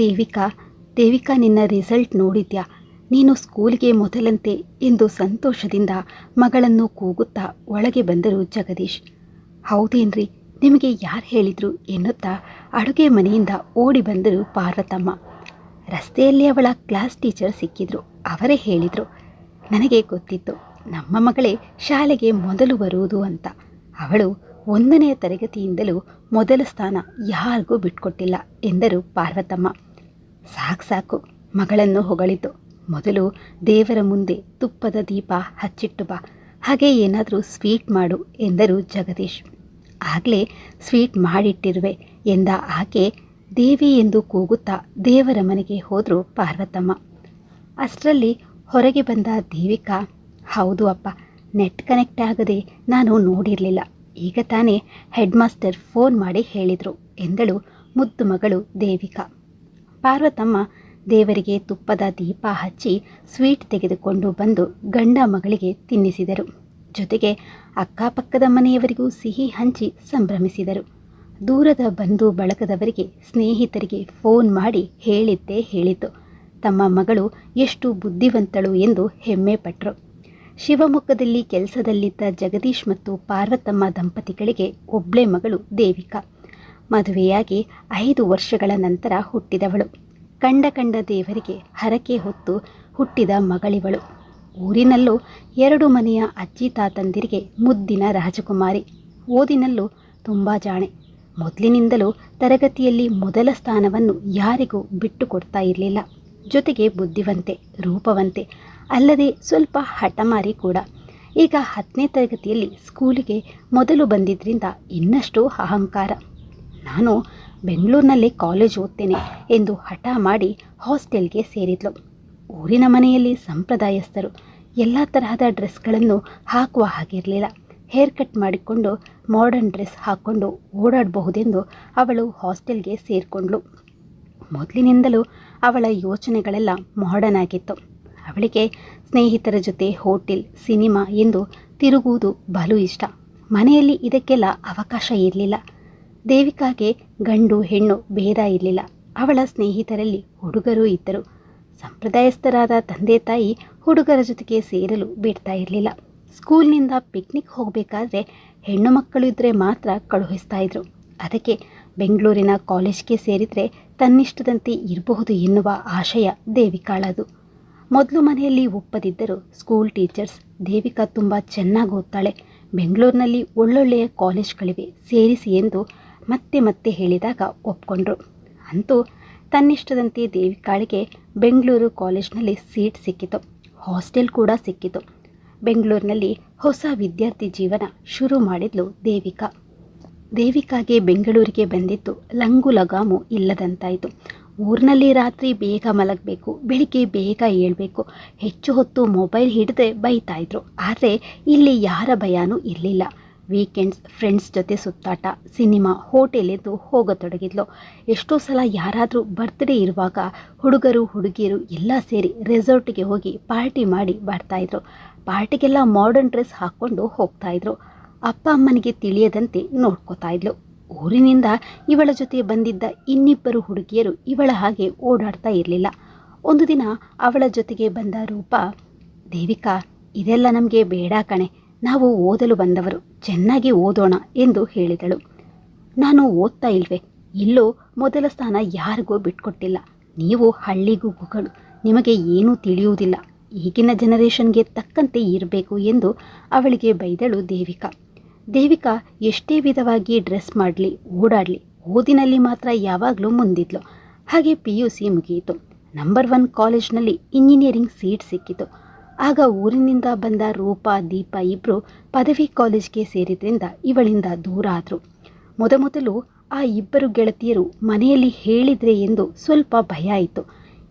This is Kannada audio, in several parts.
ದೇವಿಕಾ ದೇವಿಕಾ ನಿನ್ನ ರಿಸಲ್ಟ್ ನೋಡಿದ್ಯಾ? ನೀನು ಸ್ಕೂಲ್ಗೆ ಮೊದಲಂತೆ ಎಂದು ಸಂತೋಷದಿಂದ ಮಗಳನ್ನು ಕೂಗುತ್ತಾ ಒಳಗೆ ಬಂದರು ಜಗದೀಶ್. ಹೌದೇನ್ರಿ, ನಿಮಗೆ ಯಾರು ಹೇಳಿದ್ರು ಎನ್ನುತ್ತಾ ಅಡುಗೆ ಮನೆಯಿಂದ ಓಡಿ ಬಂದರು ಪಾರ್ವತಮ್ಮ. ರಸ್ತೆಯಲ್ಲಿ ಅವಳ ಕ್ಲಾಸ್ ಟೀಚರ್ ಸಿಕ್ಕಿದ್ರು, ಅವರೇ ಹೇಳಿದರು, ನನಗೆ ಗೊತ್ತಿತ್ತು, ನಮ್ಮ ಮಗಳೇ ಶಾಲೆಗೆ ಮೊದಲು ಬರುವುದು ಅಂತ. ಅವಳು ಒಂದನೆಯ ತರಗತಿಯಿಂದಲೂ ಮೊದಲ ಸ್ಥಾನ ಯಾರಿಗೂ ಬಿಟ್ಕೊಟ್ಟಿಲ್ಲ ಎಂದರು ಪಾರ್ವತಮ್ಮ. ಸಾಕು ಸಾಕು, ಮಗಳನ್ನು ಹೊಗಳಿತು. ಮೊದಲು ದೇವರ ಮುಂದೆ ತುಪ್ಪದ ದೀಪ ಹಚ್ಚಿಟ್ಟು ಬಾ, ಹಾಗೆ ಏನಾದರೂ ಸ್ವೀಟ್ ಮಾಡು ಎಂದರು ಜಗದೀಶ್. ಆಗಲೇ ಸ್ವೀಟ್ ಮಾಡಿಟ್ಟಿರುವೆ ಎಂದ ಆಕೆ, ದೇವಿ ಎಂದು ಕೂಗುತ್ತಾ ದೇವರ ಮನೆಗೆ ಹೋದರು ಪಾರ್ವತಮ್ಮ. ಅಷ್ಟರಲ್ಲಿ ಹೊರಗೆ ಬಂದ ದೇವಿಕಾ, ಹೌದು ಅಪ್ಪ, ನೆಟ್ ಕನೆಕ್ಟ್ ಆಗದೆ ನಾನು ನೋಡಿರಲಿಲ್ಲ, ಈಗ ತಾನೇ ಹೆಡ್ ಮಾಸ್ಟರ್ ಫೋನ್ ಮಾಡಿ ಹೇಳಿದರು ಎಂದಳು ಮುದ್ದು ಮಗಳು ದೇವಿಕಾ. ಪಾರ್ವತಮ್ಮ ದೇವರಿಗೆ ತುಪ್ಪದ ದೀಪ ಹಚ್ಚಿ ಸ್ವೀಟ್ ತೆಗೆದುಕೊಂಡು ಬಂದು ಗಂಡ ಮಗಳಿಗೆ ತಿನ್ನಿಸಿದರು. ಜೊತೆಗೆ ಅಕ್ಕಪಕ್ಕದ ಮನೆಯವರಿಗೂ ಸಿಹಿ ಹಂಚಿ ಸಂಭ್ರಮಿಸಿದರು. ದೂರದ ಬಂಧು ಬಳಗದವರಿಗೆ ಸ್ನೇಹಿತರಿಗೆ ಫೋನ್ ಮಾಡಿ ಹೇಳಿದ್ದೇ ಹೇಳಿತು. ತಮ್ಮ ಮಗಳು ಎಷ್ಟು ಬುದ್ಧಿವಂತಳು ಎಂದು ಹೆಮ್ಮೆ ಪಟ್ಟರು ಶಿವಮೊಗ್ಗದಲ್ಲಿ ಕೆಲಸದಲ್ಲಿದ್ದ ಜಗದೀಶ್ ಮತ್ತು ಪಾರ್ವತಮ್ಮ ದಂಪತಿಗಳಿಗೆ ಒಬ್ಳೆ ಮಗಳು ದೇವಿಕಾ. ಮದುವೆಯಾಗಿ ಐದು ವರ್ಷಗಳ ನಂತರ ಹುಟ್ಟಿದವಳು. ಕಂಡ ಕಂಡ ದೇವರಿಗೆ ಹರಕೆ ಹೊತ್ತು ಹುಟ್ಟಿದ ಮಗಳಿವಳು. ಊರಿನಲ್ಲೂ ಎರಡು ಮನೆಯ ಅಜ್ಜಿ ತಾತಂದಿರಿಗೆ ಮುದ್ದಿನ ರಾಜಕುಮಾರಿ. ಓದಿನಲ್ಲೂ ತುಂಬ ಜಾಣೆ. ಮೊದಲಿನಿಂದಲೂ ತರಗತಿಯಲ್ಲಿ ಮೊದಲ ಸ್ಥಾನವನ್ನು ಯಾರಿಗೂ ಬಿಟ್ಟುಕೊಡ್ತಾ ಇರಲಿಲ್ಲ. ಜೊತೆಗೆ ಬುದ್ಧಿವಂತೆ, ರೂಪವಂತೆ, ಅಲ್ಲದೆ ಸ್ವಲ್ಪ ಹಠಮಾರಿ ಕೂಡ. ಈಗ ಹತ್ತನೇ ತರಗತಿಯಲ್ಲಿ ಸ್ಕೂಲಿಗೆ ಮೊದಲು ಬಂದಿದ್ದರಿಂದ ಇನ್ನಷ್ಟು ಅಹಂಕಾರ. ನಾನು ಬೆಂಗಳೂರಿನಲ್ಲಿ ಕಾಲೇಜ್ ಓದ್ತೇನೆ ಎಂದು ಹಠ ಮಾಡಿ ಹಾಸ್ಟೆಲ್ಗೆ ಸೇರಿದ್ಲು. ಊರಿನ ಮನೆಯಲ್ಲಿ ಸಂಪ್ರದಾಯಸ್ಥರು ಎಲ್ಲ ತರಹದ ಡ್ರೆಸ್ಗಳನ್ನು ಹಾಕುವ ಹಾಗಿರಲಿಲ್ಲ. ಹೇರ್ ಕಟ್ ಮಾಡಿಕೊಂಡು ಮಾಡರ್ನ್ ಡ್ರೆಸ್ ಹಾಕ್ಕೊಂಡು ಓಡಾಡಬಹುದೆಂದು ಅವಳು ಹಾಸ್ಟೆಲ್ಗೆ ಸೇರಿಕೊಂಡ್ಳು. ಮೊದಲಿನಿಂದಲೂ ಅವಳ ಯೋಚನೆಗಳೆಲ್ಲ ಮಾಡರ್ನ್ ಆಗಿತ್ತು. ಅವಳಿಗೆ ಸ್ನೇಹಿತರ ಜೊತೆ ಹೋಟೆಲ್, ಸಿನಿಮಾ ಎಂದು ತಿರುಗುವುದು ಬಲು ಇಷ್ಟ. ಮನೆಯಲ್ಲಿ ಇದಕ್ಕೆಲ್ಲ ಅವಕಾಶ ಇರಲಿಲ್ಲ. ದೇವಿಕಾಗೆ ಗಂಡು ಹೆಣ್ಣು ಭೇದ ಇರಲಿಲ್ಲ. ಅವಳ ಸ್ನೇಹಿತರಲ್ಲಿ ಹುಡುಗರೂ ಇದ್ದರು. ಸಂಪ್ರದಾಯಸ್ಥರಾದ ತಂದೆ ತಾಯಿ ಹುಡುಗರ ಜೊತೆಗೆ ಸೇರಲು ಬಿಡ್ತಾ ಇರಲಿಲ್ಲ. ಸ್ಕೂಲ್ನಿಂದ ಪಿಕ್ನಿಕ್ ಹೋಗಬೇಕಾದ್ರೆ ಹೆಣ್ಣು ಮಕ್ಕಳು ಇದ್ದರೆ ಮಾತ್ರ ಕಳುಹಿಸ್ತಾ ಇದ್ರು. ಅದಕ್ಕೆ ಬೆಂಗಳೂರಿನ ಕಾಲೇಜ್ಗೆ ಸೇರಿದರೆ ತನ್ನಿಷ್ಟದಂತೆ ಇರಬಹುದು ಎನ್ನುವ ಆಶಯ ದೇವಿಕಾಳದು. ಮೊದಲು ಮನೆಯಲ್ಲಿ ಒಪ್ಪದಿದ್ದರೂ ಸ್ಕೂಲ್ ಟೀಚರ್ಸ್, ದೇವಿಕಾ ತುಂಬ ಚೆನ್ನಾಗಿ ಓದ್ತಾಳೆ. ಬೆಂಗಳೂರಿನಲ್ಲಿ ಒಳ್ಳೊಳ್ಳೆಯ ಕಾಲೇಜ್ಗಳಿವೆ, ಸೇರಿಸಿ ಎಂದು ಮತ್ತೆ ಮತ್ತೆ ಹೇಳಿದಾಗ ಒಪ್ಕೊಂಡ್ರು. ಅಂತೂ ತನ್ನಿಷ್ಟದಂತೆ ದೇವಿಕಾಳಿಗೆ ಬೆಂಗಳೂರು ಕಾಲೇಜ್ನಲ್ಲಿ ಸೀಟ್ ಸಿಕ್ಕಿತು. ಹಾಸ್ಟೆಲ್ ಕೂಡ ಸಿಕ್ಕಿತು. ಬೆಂಗಳೂರಿನಲ್ಲಿ ಹೊಸ ವಿದ್ಯಾರ್ಥಿ ಜೀವನ ಶುರು ಮಾಡಿದ್ಲು ದೇವಿಕಾ. ದೇವಿಕಾಗೆ ಬೆಂಗಳೂರಿಗೆ ಬಂದಿದ್ದು ಲಂಗು ಲಗಾಮು ಇಲ್ಲದಂತಾಯಿತು. ಊರಿನಲ್ಲಿ ರಾತ್ರಿ ಬೇಗ ಮಲಗಬೇಕು, ಬೆಳಿಗ್ಗೆ ಬೇಗ ಏಳಬೇಕು, ಹೆಚ್ಚು ಹೊತ್ತು ಮೊಬೈಲ್ ಹಿಡಿದ್ರೆ ಬೈತಾಯಿದ್ರು. ಆದರೆ ಇಲ್ಲಿ ಯಾರ ಭಯನೂ ಇರಲಿಲ್ಲ. ವೀಕೆಂಡ್ಸ್ ಫ್ರೆಂಡ್ಸ್ ಜೊತೆ ಸುತ್ತಾಟ ಸಿನಿಮಾ ಹೋಟೆಲ್ ಎಂದು ಹೋಗತೊಡಗಿದ್ಲು. ಎಷ್ಟೋ ಸಲ ಯಾರಾದರೂ ಬರ್ತ್ಡೇ ಇರುವಾಗ ಹುಡುಗರು, ಹುಡುಗಿಯರು ಎಲ್ಲ ಸೇರಿ ರೆಸಾರ್ಟಿಗೆ ಹೋಗಿ ಪಾರ್ಟಿ ಮಾಡಿ ಬರ್ತಾಯಿದ್ರು ಪಾರ್ಟಿಗೆಲ್ಲ ಮಾಡರ್ನ್ ಡ್ರೆಸ್ ಹಾಕ್ಕೊಂಡು ಹೋಗ್ತಾಯಿದ್ರು ಅಪ್ಪ ಅಮ್ಮನಿಗೆ ತಿಳಿಯದಂತೆ ನೋಡ್ಕೋತಾ ಇದ್ಲು. ಊರಿನಿಂದ ಇವಳ ಜೊತೆ ಬಂದಿದ್ದ ಇನ್ನಿಬ್ಬರು ಹುಡುಗಿಯರು ಇವಳ ಹಾಗೆ ಓಡಾಡ್ತಾ ಇರಲಿಲ್ಲ. ಒಂದು ದಿನ ಅವಳ ಜೊತೆಗೆ ಬಂದ ರೂಪ, ದೇವಿಕಾ, ಇದೆಲ್ಲ ನಮಗೆ ಬೇಡ ಕಣೆ. ನಾವು ಓದಲು ಬಂದವರು ಚೆನ್ನಾಗಿ ಓದೋಣ ಎಂದು ಹೇಳಿದಳು. ನಾನು ಓದ್ತಾ ಇಲ್ವೇ? ಇಲ್ಲೋ ಮೊದಲ ಸ್ಥಾನ ಯಾರಿಗೂ ಬಿಟ್ಕೊಟ್ಟಿಲ್ಲ. ನೀವು ಹಳ್ಳಿಗೂ ಗುಗಳು ನಿಮಗೆ ಏನೂ ತಿಳಿಯುವುದಿಲ್ಲ. ಈಗಿನ ಜನರೇಷನ್ಗೆ ತಕ್ಕಂತೆ ಇರಬೇಕು ಎಂದು ಅವಳಿಗೆ ಬೈದಳು ದೇವಿಕಾ. ದೇವಿಕಾ, ಎಷ್ಟೇ ವಿಧವಾಗಿ ಡ್ರೆಸ್ ಮಾಡಲಿ, ಓಡಾಡಲಿ, ಓದಿನಲ್ಲಿ ಮಾತ್ರ ಯಾವಾಗಲೂ ಮುಂದಿದ್ಲು. ಹಾಗೆ ಪಿ ಯು ಸಿ ಮುಗಿಯಿತು. ನಂಬರ್ ಒನ್ ಕಾಲೇಜ್ನಲ್ಲಿ ಇಂಜಿನಿಯರಿಂಗ್ ಸೀಟ್ ಸಿಕ್ಕಿತು. ಆಗ ಊರಿನಿಂದ ಬಂದ ರೂಪ, ದೀಪ ಇಬ್ಬರು ಪದವಿ ಕಾಲೇಜ್ಗೆ ಸೇರಿದ್ರಿಂದ ಇವಳಿಂದ ದೂರ ಆದರು. ಮೊದಮೊದಲು ಆ ಇಬ್ಬರು ಗೆಳತಿಯರು ಮನೆಯಲ್ಲಿ ಹೇಳಿದ್ರೆ ಎಂದು ಸ್ವಲ್ಪ ಭಯ ಆಯಿತು.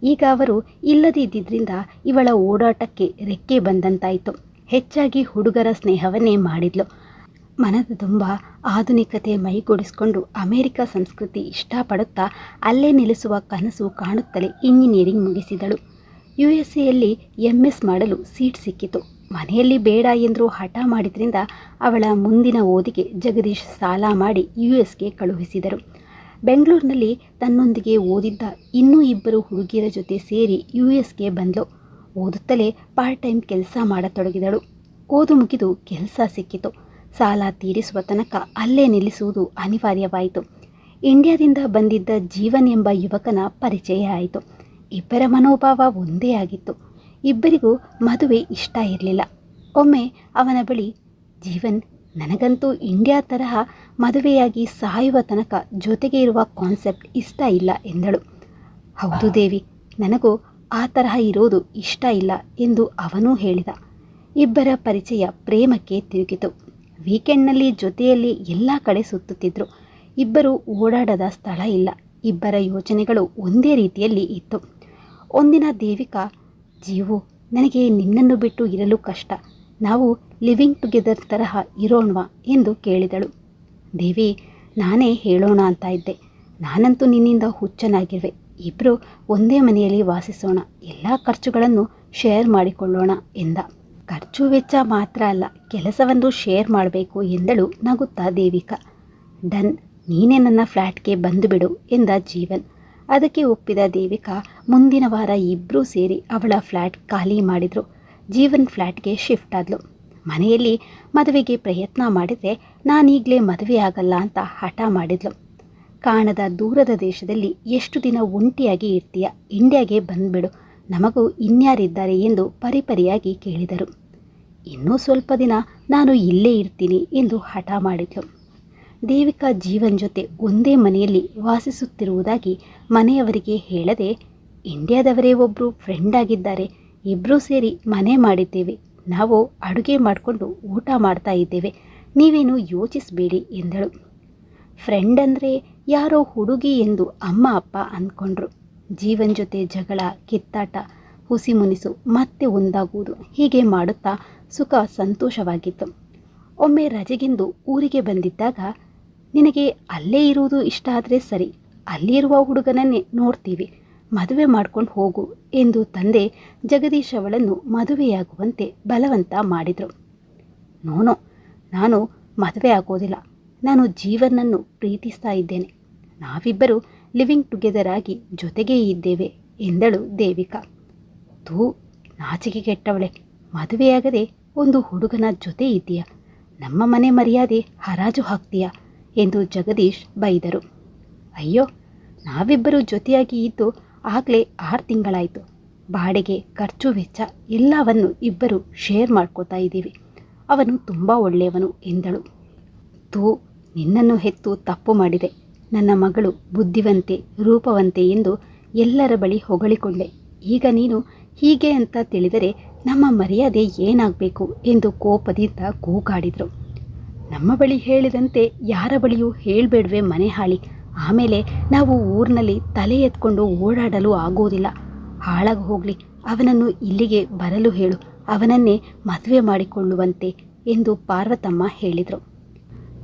ಈಗ ಅವರು ಇಲ್ಲದಿದ್ದರಿಂದ ಇವಳ ಓಡಾಟಕ್ಕೆ ರೆಕ್ಕೆ ಬಂದಂತಾಯಿತು. ಹೆಚ್ಚಾಗಿ ಹುಡುಗರ ಸ್ನೇಹವನ್ನೇ ಮಾಡಿದ್ಲು. ಮನದ ತುಂಬ ಆಧುನಿಕತೆ ಮೈಗೂಡಿಸಿಕೊಂಡು ಅಮೆರಿಕ ಸಂಸ್ಕೃತಿ ಇಷ್ಟಪಡುತ್ತಾ ಅಲ್ಲೇ ನೆಲೆಸುವ ಕನಸು ಕಾಣುತ್ತಲೇ ಇಂಜಿನಿಯರಿಂಗ್ ಮುಗಿಸಿದಳು. ಯು ಎಸ್ ಎಯಲ್ಲಿ ಎಂ ಎಸ್ ಮಾಡಲು ಸೀಟ್ ಸಿಕ್ಕಿತು. ಮನೆಯಲ್ಲಿ ಬೇಡ ಎಂದು ಹಠ ಮಾಡಿದ್ರಿಂದ ಅವಳ ಮುಂದಿನ ಓದಿಗೆ ಜಗದೀಶ್ ಸಾಲ ಮಾಡಿ ಯು ಎಸ್ಗೆ ಕಳುಹಿಸಿದರು. ಬೆಂಗಳೂರಿನಲ್ಲಿ ತನ್ನೊಂದಿಗೆ ಓದಿದ್ದ ಇನ್ನೂ ಇಬ್ಬರು ಹುಡುಗಿಯರ ಜೊತೆ ಸೇರಿ ಯು ಎಸ್ಗೆ ಬಂದಳು ಓದುತ್ತಲೇ ಪಾರ್ಟ್ ಟೈಮ್ ಕೆಲಸ ಮಾಡತೊಡಗಿದಳು. ಓದು ಮುಗಿದು ಕೆಲಸ ಸಿಕ್ಕಿತು. ಸಾಲ ತೀರಿಸುವ ತನಕ ಅಲ್ಲೇ ನಿಲ್ಲಿಸುವುದು ಅನಿವಾರ್ಯವಾಯಿತು. ಇಂಡಿಯಾದಿಂದ ಬಂದಿದ್ದ ಜೀವನ್ ಎಂಬ ಯುವಕನ ಪರಿಚಯ ಆಯಿತು. ಇಬ್ಬರ ಮನೋಭಾವ ಒಂದೇ ಆಗಿತ್ತು. ಇಬ್ಬರಿಗೂ ಮದುವೆ ಇಷ್ಟ ಇರಲಿಲ್ಲ. ಒಮ್ಮೆ ಅವನ ಬಳಿ, ಜೀವನ್, ನನಗಂತೂ ಇಂಡಿಯಾ ತರಹ ಮದುವೆಯಾಗಿ ಸಾಯುವ ತನಕ ಜೊತೆಗೆ ಇರುವ ಕಾನ್ಸೆಪ್ಟ್ ಇಷ್ಟ ಇಲ್ಲ ಎಂದಳು. ಹೌದು ದೇವಿ, ನನಗೂ ಆ ತರಹ ಇರೋದು ಇಷ್ಟ ಇಲ್ಲ ಎಂದು ಅವನೂ ಹೇಳಿದ. ಇಬ್ಬರ ಪರಿಚಯ ಪ್ರೇಮಕ್ಕೆ ತಿರುಗಿತು. ವೀಕೆಂಡ್ನಲ್ಲಿ ಜೊತೆಯಲ್ಲಿ ಎಲ್ಲ ಕಡೆ ಸುತ್ತುತ್ತಿದ್ದರು ಇಬ್ಬರು ಓಡಾಡದ ಸ್ಥಳ ಇಲ್ಲ. ಇಬ್ಬರ ಯೋಚನೆಗಳು ಒಂದೇ ರೀತಿಯಲ್ಲಿ ಇತ್ತು. ಒಂದಿನ ದೇವಿಕಾ, ಜೀವು, ನನಗೆ ನಿನ್ನನ್ನು ಬಿಟ್ಟು ಇರಲು ಕಷ್ಟ. ನಾವು ಲಿವಿಂಗ್ ಟುಗೆದರ್ ತರಹ ಇರೋಣವಾ? ಎಂದು ಕೇಳಿದಳು. ದೇವಿ, ನಾನೇ ಹೇಳೋಣ ಅಂತ ಇದ್ದೆ. ನಾನಂತೂ ನಿನ್ನಿಂದ ಹುಚ್ಚನಾಗಿರುವೆ. ಇಬ್ಬರು ಒಂದೇ ಮನೆಯಲ್ಲಿ ವಾಸಿಸೋಣ. ಎಲ್ಲ ಖರ್ಚುಗಳನ್ನು ಶೇರ್ ಮಾಡಿಕೊಳ್ಳೋಣ ಎಂದ. ಖರ್ಚು ವೆಚ್ಚ ಮಾತ್ರ ಅಲ್ಲ, ಕೆಲಸವನ್ನು ಶೇರ್ ಮಾಡಬೇಕು ಎಂದಳು ನಗುತ್ತಾ ದೇವಿಕಾ. ಡನ್, ನೀನೇ ನನ್ನ ಫ್ಲ್ಯಾಟ್ಗೆ ಬಂದುಬಿಡು ಎಂದ ಜೀವನ್. ಅದಕ್ಕೆ ಒಪ್ಪಿದ ದೇವಿಕಾ, ಮುಂದಿನ ವಾರ ಇಬ್ಬರೂ ಸೇರಿ ಅವಳ ಫ್ಲ್ಯಾಟ್ ಖಾಲಿ ಮಾಡಿದರು. ಜೀವನ್ ಫ್ಲ್ಯಾಟ್ಗೆ ಶಿಫ್ಟ್ ಆದಳು ಮನೆಯಲ್ಲಿ ಮದುವೆಗೆ ಪ್ರಯತ್ನ ಮಾಡಿದರೆ ನಾನೀಗಲೇ ಮದುವೆ ಆಗಲ್ಲ ಅಂತ ಹಠ ಮಾಡಿದ್ಲು. ಕಾಣದ ದೂರದ ದೇಶದಲ್ಲಿ ಎಷ್ಟು ದಿನ ಒಂಟಿಯಾಗಿ ಇರ್ತೀಯ, ಇಂಡಿಯಾಗೆ ಬಂದ್ಬಿಡು. ನಮಗೂ ಇನ್ಯಾರಿದ್ದಾರೆ ಎಂದು ಪರಿಪರಿಯಾಗಿ ಕೇಳಿದರು. ಇನ್ನೂ ಸ್ವಲ್ಪ ದಿನ ನಾನು ಇಲ್ಲೇ ಇರ್ತೀನಿ ಎಂದು ಹಠ ಮಾಡಿದ್ಲು. ದೇವಿಕಾ ಜೀವನ್ ಜೊತೆ ಒಂದೇ ಮನೆಯಲ್ಲಿ ವಾಸಿಸುತ್ತಿರುವುದಾಗಿ ಮನೆಯವರಿಗೆ ಹೇಳದೆ ಇಂಡಿಯಾದವರೇ ಒಬ್ಬರು ಫ್ರೆಂಡ್ ಆಗಿದ್ದಾರೆ. ಇಬ್ಬರೂ ಸೇರಿ ಮನೆ ಮಾಡಿದ್ದೇವೆ. ನಾವು ಅಡುಗೆ ಮಾಡಿಕೊಂಡು ಊಟ ಮಾಡ್ತಾ ಇದ್ದೇವೆ. ನೀವೇನು ಯೋಚಿಸಬೇಡಿ ಎಂದಳು. ಫ್ರೆಂಡ್ ಅಂದರೆ ಯಾರೋ ಹುಡುಗಿ ಎಂದು ಅಮ್ಮ ಅಪ್ಪ ಅಂದ್ಕೊಂಡ್ರು ಜೀವನ್ ಜೊತೆ ಜಗಳ, ಕಿತ್ತಾಟ, ಹುಸಿ ಮುನಿಸು ಮತ್ತೆ ಒಂದಾಗುವುದು. ಹೀಗೆ ಮಾಡುತ್ತಾ ಸುಖ ಸಂತೋಷವಾಗಿತ್ತು. ಒಮ್ಮೆ ರಜೆಗೆಂದು ಊರಿಗೆ ಬಂದಿದ್ದಾಗ ನಿನಗೆ ಅಲ್ಲೇ ಇರುವುದು ಇಷ್ಟ ಆದರೆ ಸರಿ ಅಲ್ಲಿರುವ ಹುಡುಗನನ್ನೇ ನೋಡ್ತೀವಿ, ಮದುವೆ ಮಾಡ್ಕೊಂಡು ಹೋಗು ಎಂದು ತಂದೆ ಜಗದೀಶ್ ಅವಳನ್ನು ಮದುವೆಯಾಗುವಂತೆ ಬಲವಂತ ಮಾಡಿದರು. ನೋನೋ, ನಾನು ಮದುವೆ ಆಗೋದಿಲ್ಲ, ನಾನು ಜೀವನನ್ನು ಪ್ರೀತಿಸ್ತಾ ಇದ್ದೇನೆ. ನಾವಿಬ್ಬರು ಲಿವಿಂಗ್ ಟುಗೆದರ್ ಆಗಿ ಜೊತೆಗೇ ಇದ್ದೇವೆ ಎಂದಳು ದೇವಿಕಾ. ತೂ, ನಾಚಿಕೆ ಕೆಟ್ಟವಳೆ, ಮದುವೆಯಾಗದೆ ಒಂದು ಹುಡುಗನ ಜೊತೆ ಇದ್ದೀಯ? ನಮ್ಮ ಮನೆ ಮರ್ಯಾದೆ ಹರಾಜು ಹಾಕ್ತೀಯಾ? ಎಂದು ಜಗದೀಶ್ ಬೈದರು. ಅಯ್ಯೋ, ನಾವಿಬ್ಬರು ಜೊತೆಯಾಗಿ ಇದ್ದು ಆಗಲೇ ಆರು ತಿಂಗಳಾಯಿತು. ಬಾಡಿಗೆ, ಖರ್ಚು ವೆಚ್ಚ ಎಲ್ಲವನ್ನು ಇಬ್ಬರು ಶೇರ್ ಮಾಡ್ಕೋತಾ ಇದ್ದೀವಿ. ಅವನು ತುಂಬ ಒಳ್ಳೆಯವನು ಎಂದಳು. ತೂ, ನಿನ್ನನ್ನು ಹೆತ್ತು ತಪ್ಪು ಮಾಡಿದೆ. ನನ್ನ ಮಗಳು ಬುದ್ಧಿವಂತೆ, ರೂಪವಂತೆ ಎಂದು ಎಲ್ಲರ ಬಳಿ ಹೊಗಳಿಕೊಂಡೆ. ಈಗ ನೀನು ಹೀಗೆ ಅಂತ ತಿಳಿದರೆ ನಮ್ಮ ಮರ್ಯಾದೆ ಏನಾಗಬೇಕು? ಎಂದು ಕೋಪದಿಂದ ಕೂಗಾಡಿದರು. ನಮ್ಮ ಬಳಿ ಹೇಳಿದಂತೆ ಯಾರ ಬಳಿಯೂ ಹೇಳಬೇಡ್ವೆ ಮನೆ ಹಾಳಿ. ಆಮೇಲೆ ನಾವು ಊರಿನಲ್ಲಿ ತಲೆ ಎತ್ಕೊಂಡು ಓಡಾಡಲು ಆಗೋದಿಲ್ಲ. ಹಾಳಾಗಿ ಹೋಗಲಿ, ಅವನನ್ನು ಇಲ್ಲಿಗೆ ಬರಲು ಹೇಳು. ಅವನನ್ನೇ ಮದುವೆ ಮಾಡಿಕೊಳ್ಳುವಂತೆ ಎಂದು ಪಾರ್ವತಮ್ಮ ಹೇಳಿದರು.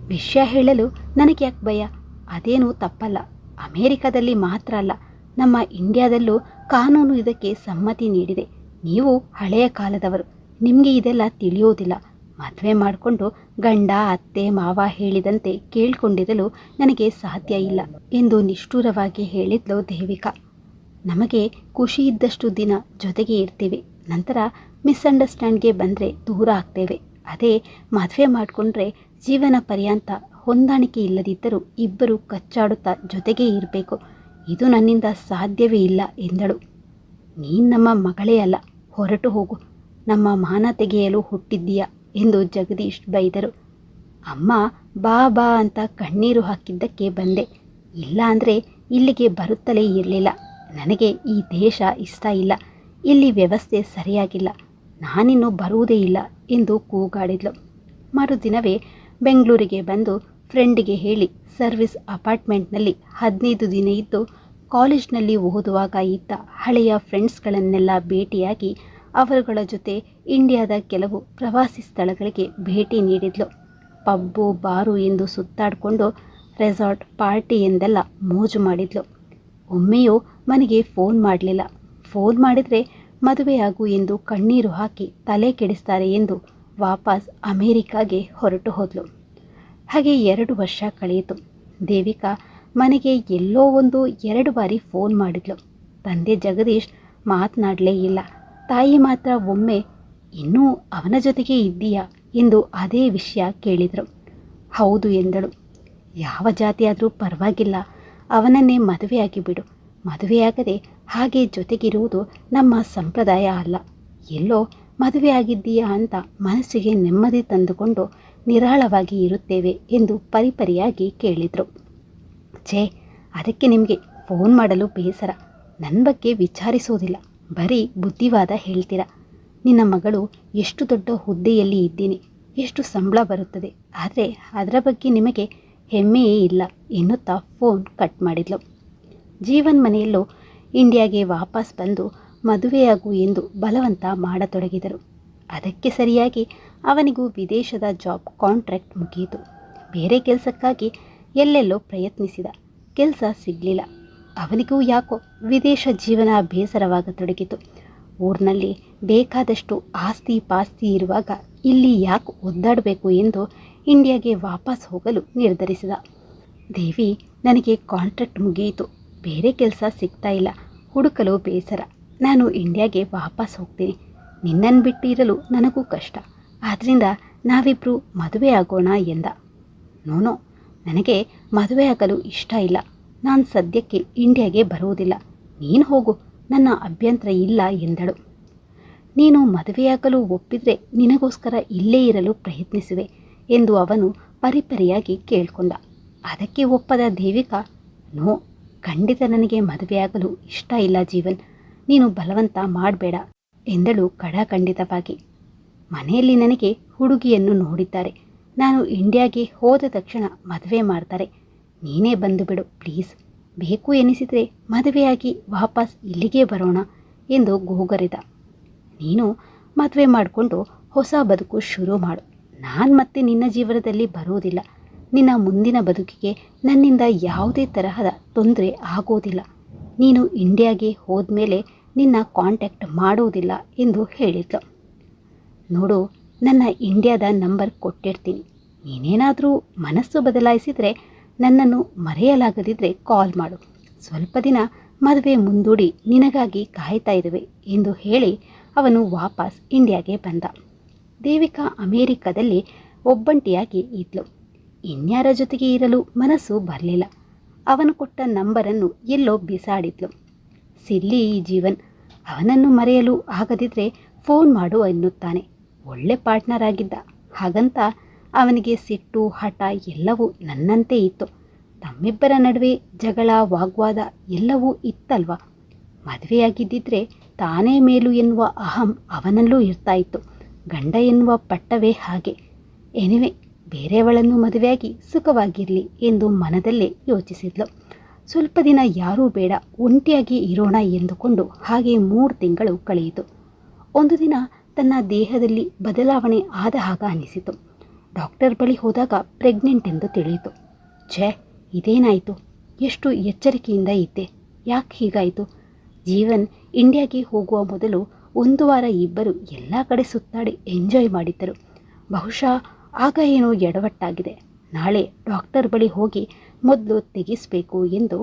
ವಿಷಯ ಹೇಳಲು ನನಗೆ ಯಾಕೆ ಭಯ? ಅದೇನೂ ತಪ್ಪಲ್ಲ. ಅಮೇರಿಕಾದಲ್ಲಿ ಮಾತ್ರ ಅಲ್ಲ, ನಮ್ಮ ಇಂಡಿಯಾದಲ್ಲೂ ಕಾನೂನು ಇದಕ್ಕೆ ಸಮ್ಮತಿ ನೀಡಿದೆ. ನೀವು ಹಳೆಯ ಕಾಲದವರು. ನಿಮಗೆ ಇದೆಲ್ಲ ತಿಳಿಯೋದಿಲ್ಲ. ಮದುವೆ ಮಾಡಿಕೊಂಡು ಗಂಡ, ಅತ್ತೆ, ಮಾವ ಹೇಳಿದಂತೆ ಕೇಳಿಕೊಂಡಿರಲು ನನಗೆ ಸಾಧ್ಯ ಇಲ್ಲ ಎಂದು ನಿಷ್ಠುರವಾಗಿ ಹೇಳಿದ್ಲು ದೇವಿಕಾ. ನಮಗೆ ಖುಷಿ ಇದ್ದಷ್ಟು ದಿನ ಜೊತೆಗೆ ಇರ್ತೀವಿ. ನಂತರ ಮಿಸ್ಅಂಡರ್ಸ್ಟ್ಯಾಂಡ್ಗೆ ಬಂದರೆ ದೂರ ಆಗ್ತೇವೆ. ಅದೇ ಮದುವೆ ಮಾಡಿಕೊಂಡ್ರೆ ಜೀವನ ಪರ್ಯಂತ ಹೊಂದಾಣಿಕೆ ಇಲ್ಲದಿದ್ದರೂ ಇಬ್ಬರು ಕಚ್ಚಾಡುತ್ತಾ ಜೊತೆಗೇ ಇರಬೇಕು. ಇದು ನನ್ನಿಂದ ಸಾಧ್ಯವೇ ಇಲ್ಲ ಎಂದಳು. ನೀನು ನಮ್ಮ ಮಗಳೇ ಅಲ್ಲ, ಹೊರಟು ಹೋಗು. ನಮ್ಮ ಮಾನ ತೆಗೆಯಲು ಹುಟ್ಟಿದ್ದೀಯ? ಎಂದು ಜಗದೀಶ್ ಬೈದರು. ಅಮ್ಮ, ಬಾ ಬಾ ಅಂತ ಕಣ್ಣೀರು ಹಾಕಿದ್ದಕ್ಕೆ ಬಂದೆ. ಇಲ್ಲ ಇಲ್ಲಿಗೆ ಬರುತ್ತಲೇ ಇರಲಿಲ್ಲ. ನನಗೆ ಈ ದೇಶ ಇಷ್ಟ ಇಲ್ಲ. ಇಲ್ಲಿ ವ್ಯವಸ್ಥೆ ಸರಿಯಾಗಿಲ್ಲ. ನಾನಿನ್ನು ಬರುವುದೇ ಇಲ್ಲ ಎಂದು ಕೂಗಾಡಿದ್ಲು. ಮರುದಿನವೇ ಬೆಂಗಳೂರಿಗೆ ಬಂದು ಫ್ರೆಂಡಿಗೆ ಹೇಳಿ ಸರ್ವಿಸ್ ಅಪಾರ್ಟ್ಮೆಂಟ್ನಲ್ಲಿ ಹದಿನೈದು ದಿನ ಇದ್ದು ಕಾಲೇಜ್ನಲ್ಲಿ ಓದುವಾಗ ಇದ್ದ ಹಳೆಯ ಫ್ರೆಂಡ್ಸ್ಗಳನ್ನೆಲ್ಲ ಭೇಟಿಯಾಗಿ ಅವರುಗಳ ಜೊತೆ ಇಂಡಿಯಾದ ಕೆಲವು ಪ್ರವಾಸಿ ಸ್ಥಳಗಳಿಗೆ ಭೇಟಿ ನೀಡಿದ್ಲು. ಪಬ್ಬು, ಬಾರು ಎಂದು ಸುತ್ತಾಡಿಕೊಂಡು ರೆಸಾರ್ಟ್ ಪಾರ್ಟಿ ಎಂದೆಲ್ಲ ಮೋಜು ಮಾಡಿದ್ಲು. ಒಮ್ಮೆಯೂ ಮನೆಗೆ ಫೋನ್ ಮಾಡಲಿಲ್ಲ. ಫೋನ್ ಮಾಡಿದರೆ ಮದುವೆಯಾಗು ಎಂದು ಕಣ್ಣೀರು ಹಾಕಿ ತಲೆ ಕೆಡಿಸ್ತಾರೆ ಎಂದು ವಾಪಸ್ ಅಮೇರಿಕಾಗೆ ಹೊರಟು ಹೋದ್ಲು. ಹಾಗೆ ಎರಡು ವರ್ಷ ಕಳೆಯಿತು. ದೇವಿಕಾ ಮನೆಗೆ ಎಲ್ಲೋ ಒಂದು ಎರಡು ಬಾರಿ ಫೋನ್ ಮಾಡಿದ್ಲು. ತಂದೆ ಜಗದೀಶ್ ಮಾತನಾಡಲೇ ಇಲ್ಲ. ತಾಯಿ ಮಾತ್ರ ಒಮ್ಮೆ, ಇನ್ನೂ ಅವನ ಜೊತೆಗೆ ಇದ್ದೀಯಾ? ಎಂದು ಅದೇ ವಿಷಯ ಕೇಳಿದರು. ಹೌದು, ಎಂದಳು. ಯಾವ ಜಾತಿಯಾದರೂ ಪರವಾಗಿಲ್ಲ. ಅವನನ್ನೇ ಮದುವೆಯಾಗಿ ಬಿಡು. ಮದುವೆಯಾಗದೆ ಹಾಗೆ ಜೊತೆಗಿರುವುದು ನಮ್ಮ ಸಂಪ್ರದಾಯ ಅಲ್ಲ. ಎಲ್ಲೋ ಮದುವೆಯಾಗಿದ್ದೀಯಾ ಅಂತ ಮನಸ್ಸಿಗೆ ನೆಮ್ಮದಿ ತಂದುಕೊಂಡು ನಿರಾಳವಾಗಿ ಇರುತ್ತೇವೆ ಎಂದು ಪರಿಪರಿಯಾಗಿ ಕೇಳಿದರು. ಛೇ, ಅದಕ್ಕೆ ನಿಮಗೆ ಫೋನ್ ಮಾಡಲು ಬೇಸರ. ನನ್ನ ಬಗ್ಗೆ ವಿಚಾರಿಸೋದಿಲ್ಲ. ಬರೀ ಬುದ್ಧಿವಾದ ಹೇಳ್ತೀರ? ನಿನ್ನ ಮಗಳು ಎಷ್ಟು ದೊಡ್ಡ ಹುದ್ದೆಯಲ್ಲಿ ಇದ್ದೀನಿ, ಎಷ್ಟು ಸಂಬಳ ಬರುತ್ತದೆ. ಆದರೆ ಅದರ ಬಗ್ಗೆ ನಿಮಗೆ ಹೆಮ್ಮೆಯೇ ಇಲ್ಲ ಎನ್ನುತ್ತಾ ಫೋನ್ ಕಟ್ ಮಾಡಿದ್ಲು. ಜೀವನ್ ಮನೆಯಲ್ಲೂ ಇಂಡಿಯಾಗೆ ವಾಪಸ್ ಬಂದು ಮದುವೆಯಾಗು ಎಂದು ಬಲವಂತ ಮಾಡತೊಡಗಿದರು. ಅದಕ್ಕೆ ಸರಿಯಾಗಿ ಅವನಿಗೂ ವಿದೇಶದ ಜಾಬ್ ಕಾಂಟ್ರಾಕ್ಟ್ ಮುಗಿಯಿತು. ಬೇರೆ ಕೆಲಸಕ್ಕಾಗಿ ಎಲ್ಲೆಲ್ಲೋ ಪ್ರಯತ್ನಿಸಿದ. ಕೆಲಸ ಸಿಗಲಿಲ್ಲ. ಅವನಿಗೂ ಯಾಕೋ ವಿದೇಶ ಜೀವನ ಬೇಸರವಾಗತೊಡಗಿತು. ಊರಿನಲ್ಲಿ ಬೇಕಾದಷ್ಟು ಆಸ್ತಿ ಪಾಸ್ತಿ ಇರುವಾಗ ಇಲ್ಲಿ ಯಾಕೆ ಒದ್ದಾಡಬೇಕು ಎಂದು ಇಂಡಿಯಾಗೆ ವಾಪಸ್ ಹೋಗಲು ನಿರ್ಧರಿಸಿದ. ದೇವಿ, ನನಗೆ ಕಾಂಟ್ರಾಕ್ಟ್ ಮುಗಿಯಿತು. ಬೇರೆ ಕೆಲಸ ಸಿಗ್ತಾ ಇಲ್ಲ. ಹುಡುಕಲು ಬೇಸರ. ನಾನು ಇಂಡಿಯಾಗೆ ವಾಪಸ್ ಹೋಗ್ತೀನಿ. ನಿನ್ನನ್ನು ಬಿಟ್ಟಿರಲು ನನಗೂ ಕಷ್ಟ. ಆದ್ದರಿಂದ ನಾವಿಬ್ಬರು ಮದುವೆ ಆಗೋಣ ಎಂದ. ನೋನೋ, ನನಗೆ ಮದುವೆ ಆಗಲು ಇಷ್ಟ ಇಲ್ಲ. ನಾನು ಸದ್ಯಕ್ಕೆ ಇಂಡಿಯಾಗೆ ಬರುವುದಿಲ್ಲ ನೀನು ಹೋಗು, ನನ್ನ ಅಭ್ಯಂತರ ಇಲ್ಲ ಎಂದಳು. ನೀನು ಮದುವೆಯಾಗಲು ಒಪ್ಪಿದರೆ ನಿನಗೋಸ್ಕರ ಇಲ್ಲೇ ಇರಲು ಪ್ರಯತ್ನಿಸುವೆ ಎಂದು ಅವನು ಪರಿಪರಿಯಾಗಿ ಕೇಳಿಕೊಂಡ. ಅದಕ್ಕೆ ಒಪ್ಪದ ದೇವಿಕಾ, ನೋ, ಖಂಡಿತ ನನಗೆ ಮದುವೆಯಾಗಲು ಇಷ್ಟ ಇಲ್ಲ ಜೀವನ್. ನೀನು ಬಲವಂತ ಮಾಡಬೇಡ, ಎಂದಳು ಖಡಾಖಂಡಿತವಾಗಿ. ಮನೆಯಲ್ಲಿ ನನಗೆ ಹುಡುಗಿಯನ್ನು ನೋಡಿದ್ದಾರೆ. ನಾನು ಇಂಡಿಯಾಗೆ ಹೋದ ತಕ್ಷಣ ಮದುವೆ ಮಾಡ್ತಾರೆ. ನೀನೇ ಬಂದು ಬಿಡು ಪ್ಲೀಸ್ ಬೇಕು ಎನಿಸಿದರೆ ಮದುವೆಯಾಗಿ ವಾಪಸ್ ಇಲ್ಲಿಗೆ ಬರೋಣ ಎಂದು ಗೋಗರಿದ. ನೀನು ಮದುವೆ ಮಾಡಿಕೊಂಡು ಹೊಸ ಬದುಕು ಶುರು ಮಾಡು. ನಾನು ಮತ್ತೆ ನಿನ್ನ ಜೀವನದಲ್ಲಿ ಬರೋದಿಲ್ಲ. ನಿನ್ನ ಮುಂದಿನ ಬದುಕಿಗೆ ನನ್ನಿಂದ ಯಾವುದೇ ತರಹದ ತೊಂದರೆ ಆಗೋದಿಲ್ಲ. ನೀನು ಇಂಡಿಯಾಗೆ ಹೋದ್ಮೇಲೆ ನಿನ್ನ ಕಾಂಟ್ಯಾಕ್ಟ್ ಮಾಡೋದಿಲ್ಲ ಎಂದು ಹೇಳಿದ್ಲು. ನೋಡು, ನನ್ನ ಇಂಡಿಯಾದ ನಂಬರ್ ಕೊಟ್ಟಿರ್ತೀನಿ. ನೀನೇನಾದರೂ ಮನಸ್ಸು ಬದಲಾಯಿಸಿದರೆ ನನ್ನನ್ನು ಮರೆಯಲಾಗದಿದ್ದರೆ ಕಾಲ್ ಮಾಡು. ಸ್ವಲ್ಪ ದಿನ ಮದುವೆ ಮುಂದೂಡಿ ನಿನಗಾಗಿ ಕಾಯ್ತಾ ಇರುವೆ ಎಂದು ಹೇಳಿ ಅವನು ವಾಪಸ್ ಇಂಡಿಯಾಗೆ ಬಂದ. ದೇವಿಕಾ ಅಮೇರಿಕದಲ್ಲಿ ಒಬ್ಬಂಟಿಯಾಗಿ ಇದ್ಲು. ಇನ್ಯಾರ ಜೊತೆಗೆ ಇರಲು ಮನಸ್ಸು ಬರಲಿಲ್ಲ. ಅವನು ಕೊಟ್ಟ ನಂಬರನ್ನು ಎಲ್ಲೋ ಬಿಸಾಡಿದ್ಲು. ಸಿಲ್ಲಿ ಈ ಜೀವನ್, ಅವನನ್ನು ಮರೆಯಲು ಆಗದಿದ್ದರೆ ಫೋನ್ ಮಾಡು ಎನ್ನುತ್ತಾನೆ. ಒಳ್ಳೆ ಪಾರ್ಟ್ನರ್ ಆಗಿದ್ದ. ಹಾಗಂತ ಅವನಿಗೆ ಸಿಟ್ಟು, ಹಠ ಎಲ್ಲವೂ ನನ್ನಂತೆ ಇತ್ತು. ತಮ್ಮಿಬ್ಬರ ನಡುವೆ ಜಗಳ, ವಾಗ್ವಾದ ಎಲ್ಲವೂ ಇತ್ತಲ್ವ? ಮದುವೆಯಾಗಿದ್ದಿದ್ರೆ ತಾನೇ ಮೇಲು ಎನ್ನುವ ಅಹಂ ಅವನಲ್ಲೂ ಇರ್ತಾ ಇತ್ತು. ಗಂಡ ಎನ್ನುವ ಪಟ್ಟವೇ ಹಾಗೆ. ಎನಿವೆ, ಬೇರೆಯವಳನ್ನು ಮದುವೆಯಾಗಿ ಸುಖವಾಗಿರಲಿ ಎಂದು ಮನದಲ್ಲೇ ಯೋಚಿಸಿದ್ಲು. ಸ್ವಲ್ಪ ದಿನ ಯಾರೂ ಬೇಡ, ಒಂಟಿಯಾಗಿ ಇರೋಣ ಎಂದುಕೊಂಡು ಹಾಗೆ ಮೂರು ತಿಂಗಳು ಕಳೆಯಿತು. ಒಂದು ದಿನ ತನ್ನ ದೇಹದಲ್ಲಿ ಬದಲಾವಣೆ ಆದ ಹಾಗ ಅನಿಸಿತು. ಡಾಕ್ಟರ್ ಬಳಿ ಹೋದಾಗ ಪ್ರೆಗ್ನೆಂಟ್ ಎಂದು ತಿಳಿಯಿತು. ಛೇ, ಇದೇನಾಯಿತು? ಎಷ್ಟು ಎಚ್ಚರಿಕೆಯಿಂದ ಇದ್ದೆ. ಯಾಕೆ ಹೀಗಾಯಿತು? ಜೀವನ್ ಇಂಡಿಯಾಗೆ ಹೋಗುವ ಮೊದಲು ಒಂದು ವಾರ ಇಬ್ಬರು ಎಲ್ಲ ಕಡೆ ಸುತ್ತಾಡಿ ಎಂಜಾಯ್ ಮಾಡಿದ್ದರು. ಬಹುಶಃ ಆಗ ಏನೋ ಎಡವಟ್ಟಾಗಿದೆ. ನಾಳೆ ಡಾಕ್ಟರ್ ಬಳಿ ಹೋಗಿ ಮೊದಲು ತೆಗೆಸಬೇಕು ಎಂದು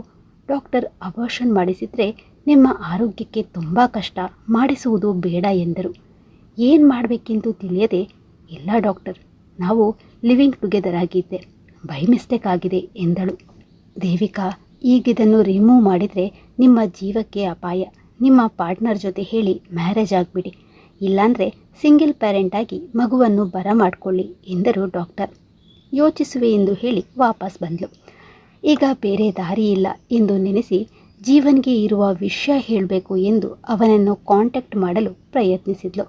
ಡಾಕ್ಟರ್ ಅಬಾರ್ಷನ್ ಮಾಡಿಸಿದರೆ ನಿಮ್ಮ ಆರೋಗ್ಯಕ್ಕೆ ತುಂಬ ಕಷ್ಟ, ಮಾಡಿಸುವುದು ಬೇಡ ಎಂದರು. ಏನು ಮಾಡಬೇಕೆಂದು ತಿಳಿಯದೆ ಇಲ್ಲ ಡಾಕ್ಟರ್ ನಾವು ಲಿವಿಂಗ್ ಟುಗೆದರ್ ಆಗಿದ್ದೆ. ಬೈ ಮಿಸ್ಟೇಕ್ ಆಗಿದೆ ಎಂದಳು. ದೇವಿಕಾ ಈಗಿದನ್ನು ರಿಮೂವ್ ಮಾಡಿದರೆ ನಿಮ್ಮ ಜೀವಕ್ಕೆ ಅಪಾಯ. ನಿಮ್ಮ ಪಾರ್ಟ್ನರ್ ಜೊತೆ ಹೇಳಿ ಮ್ಯಾರೇಜ್ ಆಗಿಬಿಡಿ. ಇಲ್ಲಾಂದರೆ ಸಿಂಗಲ್ ಪ್ಯಾರೆಂಟ್ ಆಗಿ ಮಗುವನ್ನು ಬರಮಾಡಿಕೊಳ್ಳಿ ಎಂದರು ಡಾಕ್ಟರ್ ಯೋಚಿಸುವೆ ಎಂದು ಹೇಳಿ ವಾಪಸ್ ಬಂದಳು ಈಗ ಬೇರೆ ದಾರಿ ಇಲ್ಲ ಎಂದು ನೆನೆಸಿ ಜೀವನ್ಗೆ ಇರುವ ವಿಷಯ ಹೇಳಬೇಕು ಎಂದು ಅವನನ್ನು ಕಾಂಟ್ಯಾಕ್ಟ್ ಮಾಡಲು ಪ್ರಯತ್ನಿಸಿದ್ಲು.